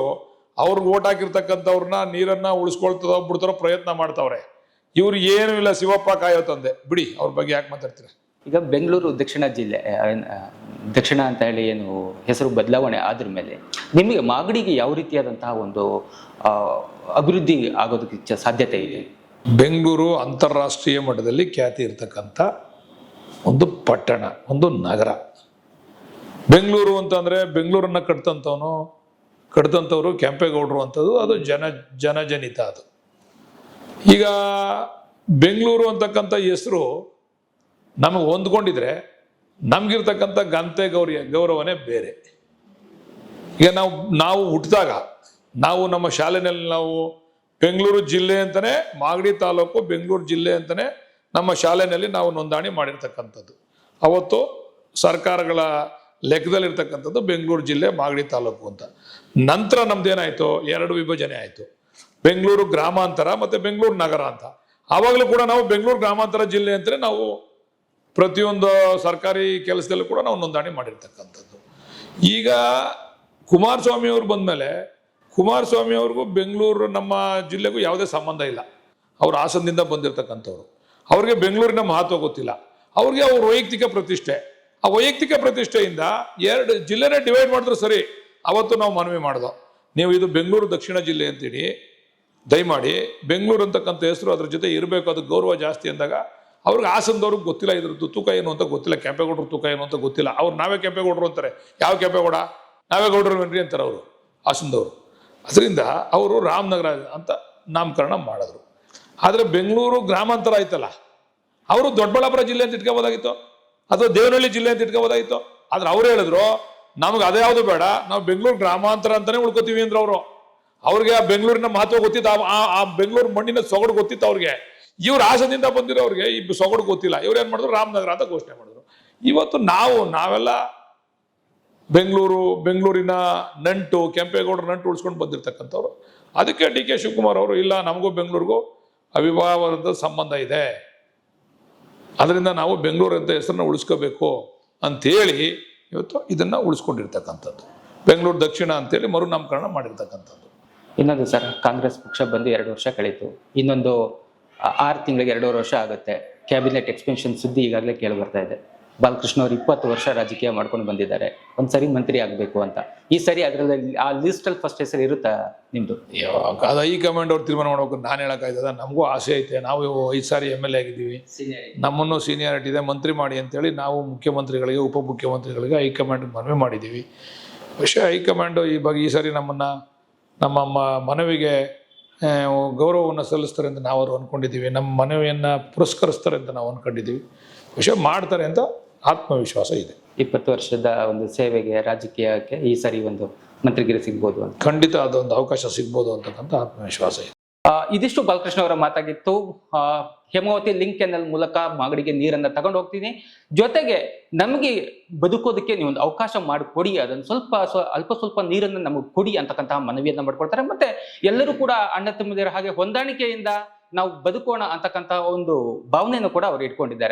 ಅವ್ರಿಗೆ ಓಟ್ ಹಾಕಿರ್ತಕ್ಕಂಥವ್ರನ್ನ ನೀರನ್ನ ಉಳಿಸ್ಕೊಳ್ತದೋ ಬಿಡ್ತಾರೋ ಪ್ರಯತ್ನ ಮಾಡ್ತಾವ್ರೆ. ಇವ್ರು ಏನು ಇಲ್ಲ ಶಿವಪ್ಪ ಕಾಯೋ ತಂದೆ. ಬಿಡಿ ಅವ್ರ ಬಗ್ಗೆ ಯಾಕೆ ಮಾತಾಡ್ತೀರಾ? ಈಗ ಬೆಂಗಳೂರು ದಕ್ಷಿಣ ಜಿಲ್ಲೆ ದಕ್ಷಿಣ ಅಂತ ಹೇಳಿ ಏನು ಹೆಸರು ಬದಲಾವಣೆ ಆದ್ರ ಮೇಲೆ ನಿಮಗೆ ಮಾಗಡಿಗೆ ಯಾವ ರೀತಿಯಾದಂತಹ ಒಂದು ಅಭಿವೃದ್ಧಿ ಆಗೋದಕ್ಕೆ ಸಾಧ್ಯತೆ ಇದೆ? ಬೆಂಗಳೂರು ಅಂತಾರಾಷ್ಟ್ರೀಯ ಮಟ್ಟದಲ್ಲಿ ಖ್ಯಾತಿ ಇರ್ತಕ್ಕಂಥ ಒಂದು ಪಟ್ಟಣ, ಒಂದು ನಗರ. ಬೆಂಗಳೂರು ಅಂತಂದರೆ ಬೆಂಗಳೂರನ್ನ ಕಟ್ತಂಥವನು, ಕಟ್ತಂಥವ್ರು ಕೆಂಪೇಗೌಡರು ಅಂತದ್ದು ಅದು ಜನ, ಜನಜನಿತ ಅದು. ಈಗ ಬೆಂಗಳೂರು ಅಂತಕ್ಕಂಥ ಹೆಸರು ನಮಗೆ ಹೊಂದ್ಕೊಂಡಿದ್ರೆ ನಮ್ಗಿರ್ತಕ್ಕಂಥ ಗಂತೆ ಗೌರಿ ಗೌರವನೇ ಬೇರೆ. ಈಗ ನಾವು ನಾವು ಹುಟ್ಟಿದಾಗ, ನಾವು ನಮ್ಮ ಶಾಲೆಯಲ್ಲಿ ನಾವು ಬೆಂಗಳೂರು ಜಿಲ್ಲೆ ಅಂತಲೇ ಮಾಗಡಿ ತಾಲೂಕು ಬೆಂಗಳೂರು ಜಿಲ್ಲೆ ಅಂತಲೇ ನಮ್ಮ ಶಾಲೆಯಲ್ಲಿ ನಾವು ನೋಂದಣಿ ಮಾಡಿರ್ತಕ್ಕಂಥದ್ದು. ಅವತ್ತು ಸರ್ಕಾರಗಳ ಲೆಕ್ಕದಲ್ಲಿರ್ತಕ್ಕಂಥದ್ದು ಬೆಂಗಳೂರು ಜಿಲ್ಲೆ, ಮಾಗಡಿ ತಾಲೂಕು ಅಂತ. ನಂತರ ನಮ್ದೇನಾಯ್ತು? ಎರಡು ವಿಭಜನೆ ಆಯಿತು. ಬೆಂಗಳೂರು ಗ್ರಾಮಾಂತರ ಮತ್ತು ಬೆಂಗಳೂರು ನಗರ ಅಂತ. ಆವಾಗಲೂ ಕೂಡ ನಾವು ಬೆಂಗಳೂರು ಗ್ರಾಮಾಂತರ ಜಿಲ್ಲೆ ಅಂತಲೇ ನಾವು ಪ್ರತಿಯೊಂದು ಸರ್ಕಾರಿ ಕೆಲಸದಲ್ಲೂ ಕೂಡ ನಾವು ನೋಂದಣಿ ಮಾಡಿರ್ತಕ್ಕಂಥದ್ದು. ಈಗ ಕುಮಾರಸ್ವಾಮಿ ಅವರು ಬಂದಮೇಲೆ ಕುಮಾರಸ್ವಾಮಿ ಅವ್ರಿಗೂ ಬೆಂಗಳೂರು ನಮ್ಮ ಜಿಲ್ಲೆಗೂ ಯಾವುದೇ ಸಂಬಂಧ ಇಲ್ಲ. ಅವ್ರು ಹಾಸನದಿಂದ ಬಂದಿರತಕ್ಕಂಥವ್ರು. ಅವ್ರಿಗೆ ಬೆಂಗಳೂರಿನ ಮಹತ್ವ ಗೊತ್ತಿಲ್ಲ. ಅವ್ರಿಗೆ ಅವ್ರ ವೈಯಕ್ತಿಕ ಪ್ರತಿಷ್ಠೆ. ಆ ವೈಯಕ್ತಿಕ ಪ್ರತಿಷ್ಠೆಯಿಂದ ಎರಡು ಜಿಲ್ಲೆನೇ ಡಿವೈಡ್ ಮಾಡಿದ್ರು ಸರಿ, ಅವತ್ತು ನಾವು ಮನವಿ ಮಾಡ್ದೋ. ನೀವು ಇದು ಬೆಂಗಳೂರು ದಕ್ಷಿಣ ಜಿಲ್ಲೆ ಅಂತೇಳಿ ದಯಮಾಡಿ ಬೆಂಗಳೂರು ಅಂತಕ್ಕಂಥ ಹೆಸರು ಅದ್ರ ಜೊತೆ ಇರಬೇಕು, ಅದು ಗೌರವ ಜಾಸ್ತಿ ಅಂದಾಗ ಅವ್ರಿಗೆ ಹಾಸನದವ್ರಿಗೆ ಗೊತ್ತಿಲ್ಲ ಇದ್ರದ್ದು ತೂಕ ಏನು ಅಂತ ಗೊತ್ತಿಲ್ಲ ಕೆಂಪೇಗೌಡರು ತೂಕ ಏನು ಅಂತ ಗೊತ್ತಿಲ್ಲ. ಅವ್ರು ನಾವೇ ಕೆಂಪೇಗೌಡರು ಅಂತಾರೆ. ಯಾವ ಕೆಂಪೇಗೌಡ ನಾವೇ ಗೌಡರು ಏನ್ರಿ ಅಂತಾರೆ ಅವರು ಹಾಸನದವರು ಅದರಿಂದ ಅವರು ರಾಮನಗರ ಅಂತ ನಾಮಕರಣ ಮಾಡಿದ್ರು. ಆದರೆ ಬೆಂಗಳೂರು ಗ್ರಾಮಾಂತರ ಆಯ್ತಲ್ಲ, ಅವರು ದೊಡ್ಡಬಳ್ಳಾಪುರ ಜಿಲ್ಲೆ ಅಂತ ಇಟ್ಕೋಬೋದಾಗಿತ್ತು? ಅಥವಾ ದೇವನಹಳ್ಳಿ ಜಿಲ್ಲೆ ಅಂತ ಇಟ್ಕೋಬೋದಾಗಿತ್ತು? ಆದ್ರೆ ಅವ್ರು ಹೇಳಿದ್ರು, ನಮ್ಗೆ ಅದ್ಯಾವುದು ಬೇಡ, ನಾವು ಬೆಂಗಳೂರು ಗ್ರಾಮಾಂತರ ಅಂತಾನೆ ಉಳ್ಕೋತೀವಿ ಅಂದ್ರೆ ಅವರು. ಅವ್ರಿಗೆ ಆ ಬೆಂಗಳೂರಿನ ಮಹತ್ವ ಗೊತ್ತಿತ್ತು ಆ ಬೆಂಗಳೂರು ಮಣ್ಣಿನ ಸೊಗಡು ಗೊತ್ತಿತ್ತು ಅವ್ರಿಗೆ. ಇವ್ರು ಹಾಸನದಿಂದ ಬಂದಿರೋರಿಗೆ ಈ ಸೊಗಡು ಗೊತ್ತಿಲ್ಲ. ಇವ್ರು ಏನು ಮಾಡಿದ್ರು? ರಾಮನಗರ ಅಂತ ಘೋಷಣೆ ಮಾಡಿದ್ರು. ಇವತ್ತು ನಾವು, ನಾವೆಲ್ಲ ಬೆಂಗಳೂರು, ಬೆಂಗಳೂರಿನ ನಂಟು, ಕೆಂಪೇಗೌಡರ ನಂಟು ಉಳಿಸ್ಕೊಂಡು ಬಂದಿರತಕ್ಕಂಥವ್ರು. ಅದಕ್ಕೆ ಡಿ ಕೆ ಶಿವಕುಮಾರ್ ಅವರು, ಇಲ್ಲ, ನಮಗೂ ಬೆಂಗಳೂರಿಗೂ ಅವಿಭಾವದ ಸಂಬಂಧ ಇದೆ. ಅದರಿಂದ ನಾವು ಬೆಂಗಳೂರು ಅಂತ ಹೆಸರನ್ನ ಉಳಿಸ್ಕೋಬೇಕು ಅಂತೇಳಿ ಇವತ್ತು ಇದನ್ನ ಉಳಿಸ್ಕೊಂಡಿರ್ತಕ್ಕಂಥದ್ದು. ಬೆಂಗಳೂರು ದಕ್ಷಿಣ ಅಂತೇಳಿ ಮರುನಾಮಕರಣ ಮಾಡಿರ್ತಕ್ಕಂಥದ್ದು. ಇನ್ನೊಂದು ಸರ್, ಕಾಂಗ್ರೆಸ್ ಪಕ್ಷ ಬಂದು ಎರಡು ವರ್ಷ ಕಳೀತು. ಇನ್ನೊಂದು ಆರು ತಿಂಗಳಿಗೆ ಎರಡೂವರೆ ವರ್ಷ ಆಗುತ್ತೆ. ಕ್ಯಾಬಿನೆಟ್ ಎಕ್ಸ್ಪೆನ್ಷನ್ ಸುದ್ದಿ ಈಗಾಗಲೇ ಕೇಳಿ ಬರ್ತಾ ಇದೆ. ಬಾಲಕೃಷ್ಣ ಅವರು ಇಪ್ಪತ್ತು ವರ್ಷ ರಾಜಕೀಯ ಮಾಡ್ಕೊಂಡು ಬಂದಿದ್ದಾರೆ. ಒಂದು ಸರಿ ಮಂತ್ರಿ ಆಗಬೇಕು ಅಂತ. ಈ ಸರಿ ಅದರಲ್ಲಿ ಆ ಲಿಸ್ಟಲ್ಲಿ ಫಸ್ಟ್ ಹೆಸರು ಇರುತ್ತಾ ನಿಮ್ಮದು ಅದು ಹೈಕಮಾಂಡ್ ಅವ್ರು ತೀರ್ಮಾನ ಮಾಡಬೇಕು ನಾನು ಹೇಳೋಕ್ಕಾಯ್ತದ ನಮಗೂ ಆಸೆ ಐತೆ. ನಾವು ಐದು ಸಾರಿ ಎಂ ಎಲ್ ಎ ಆಗಿದ್ದೀವಿ. ನಮ್ಮನ್ನು ಸೀನಿಯಾರಿಟಿ ಇದೆ. ಮಂತ್ರಿ ಮಾಡಿ ಅಂತೇಳಿ ನಾವು ಮುಖ್ಯಮಂತ್ರಿಗಳಿಗೆ ಉಪಮುಖ್ಯಮಂತ್ರಿಗಳಿಗೆ ಹೈಕಮಾಂಡ್ ಮನವಿ ಮಾಡಿದ್ದೀವಿ. ವಿಷಯ ಹೈಕಮಾಂಡು ಈ ಬಗ್ಗೆ ಈ ಸಾರಿ ನಮ್ಮನ್ನು ನಮ್ಮ ಮ- ಮನವಿಗೆ ಗೌರವವನ್ನು ಸಲ್ಲಿಸ್ತಾರೆ ಅಂತ ನಾವು ಅವರು ಅಂದ್ಕೊಂಡಿದ್ದೀವಿ ನಮ್ಮ ಮನವಿಯನ್ನು ಪುರಸ್ಕರಿಸ್ತಾರೆ ಅಂತ ನಾವು ಅಂದ್ಕೊಂಡಿದ್ದೀವಿ ವಿಷಯ ಮಾಡ್ತಾರೆ ಅಂತ ಆತ್ಮವಿಶ್ವಾಸ ಇದೆ. ಇಪ್ಪತ್ತು ವರ್ಷದ ಒಂದು ಸೇವೆಗೆ ರಾಜಕೀಯಕ್ಕೆ ಈ ಸರಿ ಒಂದು ಮಂತ್ರಿಗಿರಿ ಸಿಗ್ಬೋದು ಅಂತ. ಖಂಡಿತ ಅದೊಂದು ಅವಕಾಶ ಸಿಗ್ಬೋದು ಅಂತಕ್ಕಂಥ ಆತ್ಮವಿಶ್ವಾಸ ಇದೆ. ಇದಿಷ್ಟು ಬಾಲಕೃಷ್ಣ ಅವರ ಮಾತಾಗಿತ್ತು. ಹೇಮಾವತಿ ಲಿಂಕ್ ಕೆನಲ್ ಮೂಲಕ ಮಾಗಡಿಗೆ ನೀರನ್ನ ತಗೊಂಡು ಹೋಗ್ತೀನಿ. ಜೊತೆಗೆ ನಮಗೆ ಬದುಕೋದಕ್ಕೆ ನೀವು ಒಂದು ಅವಕಾಶ ಮಾಡಿಕೊಡಿ. ಅದನ್ನು ಸ್ವಲ್ಪ ಸ್ವ ಅಲ್ಪ ಸ್ವಲ್ಪ ನೀರನ್ನು ನಮಗೆ ಕೊಡಿ ಅಂತಕ್ಕಂತಹ ಮನವಿಯನ್ನ ಮಾಡ್ಕೊಳ್ತಾರೆ ಮತ್ತೆ ಎಲ್ಲರೂ ಕೂಡ ಅಣ್ಣ ತಮ್ಮದಿರ ಹಾಗೆ ಹೊಂದಾಣಿಕೆಯಿಂದ ನಾವು ಬದುಕೋಣ ಅಂತಕ್ಕಂತಹ ಒಂದು ಭಾವನೆಯನ್ನು ಕೂಡ ಅವರು ಇಟ್ಕೊಂಡಿದ್ದಾರೆ.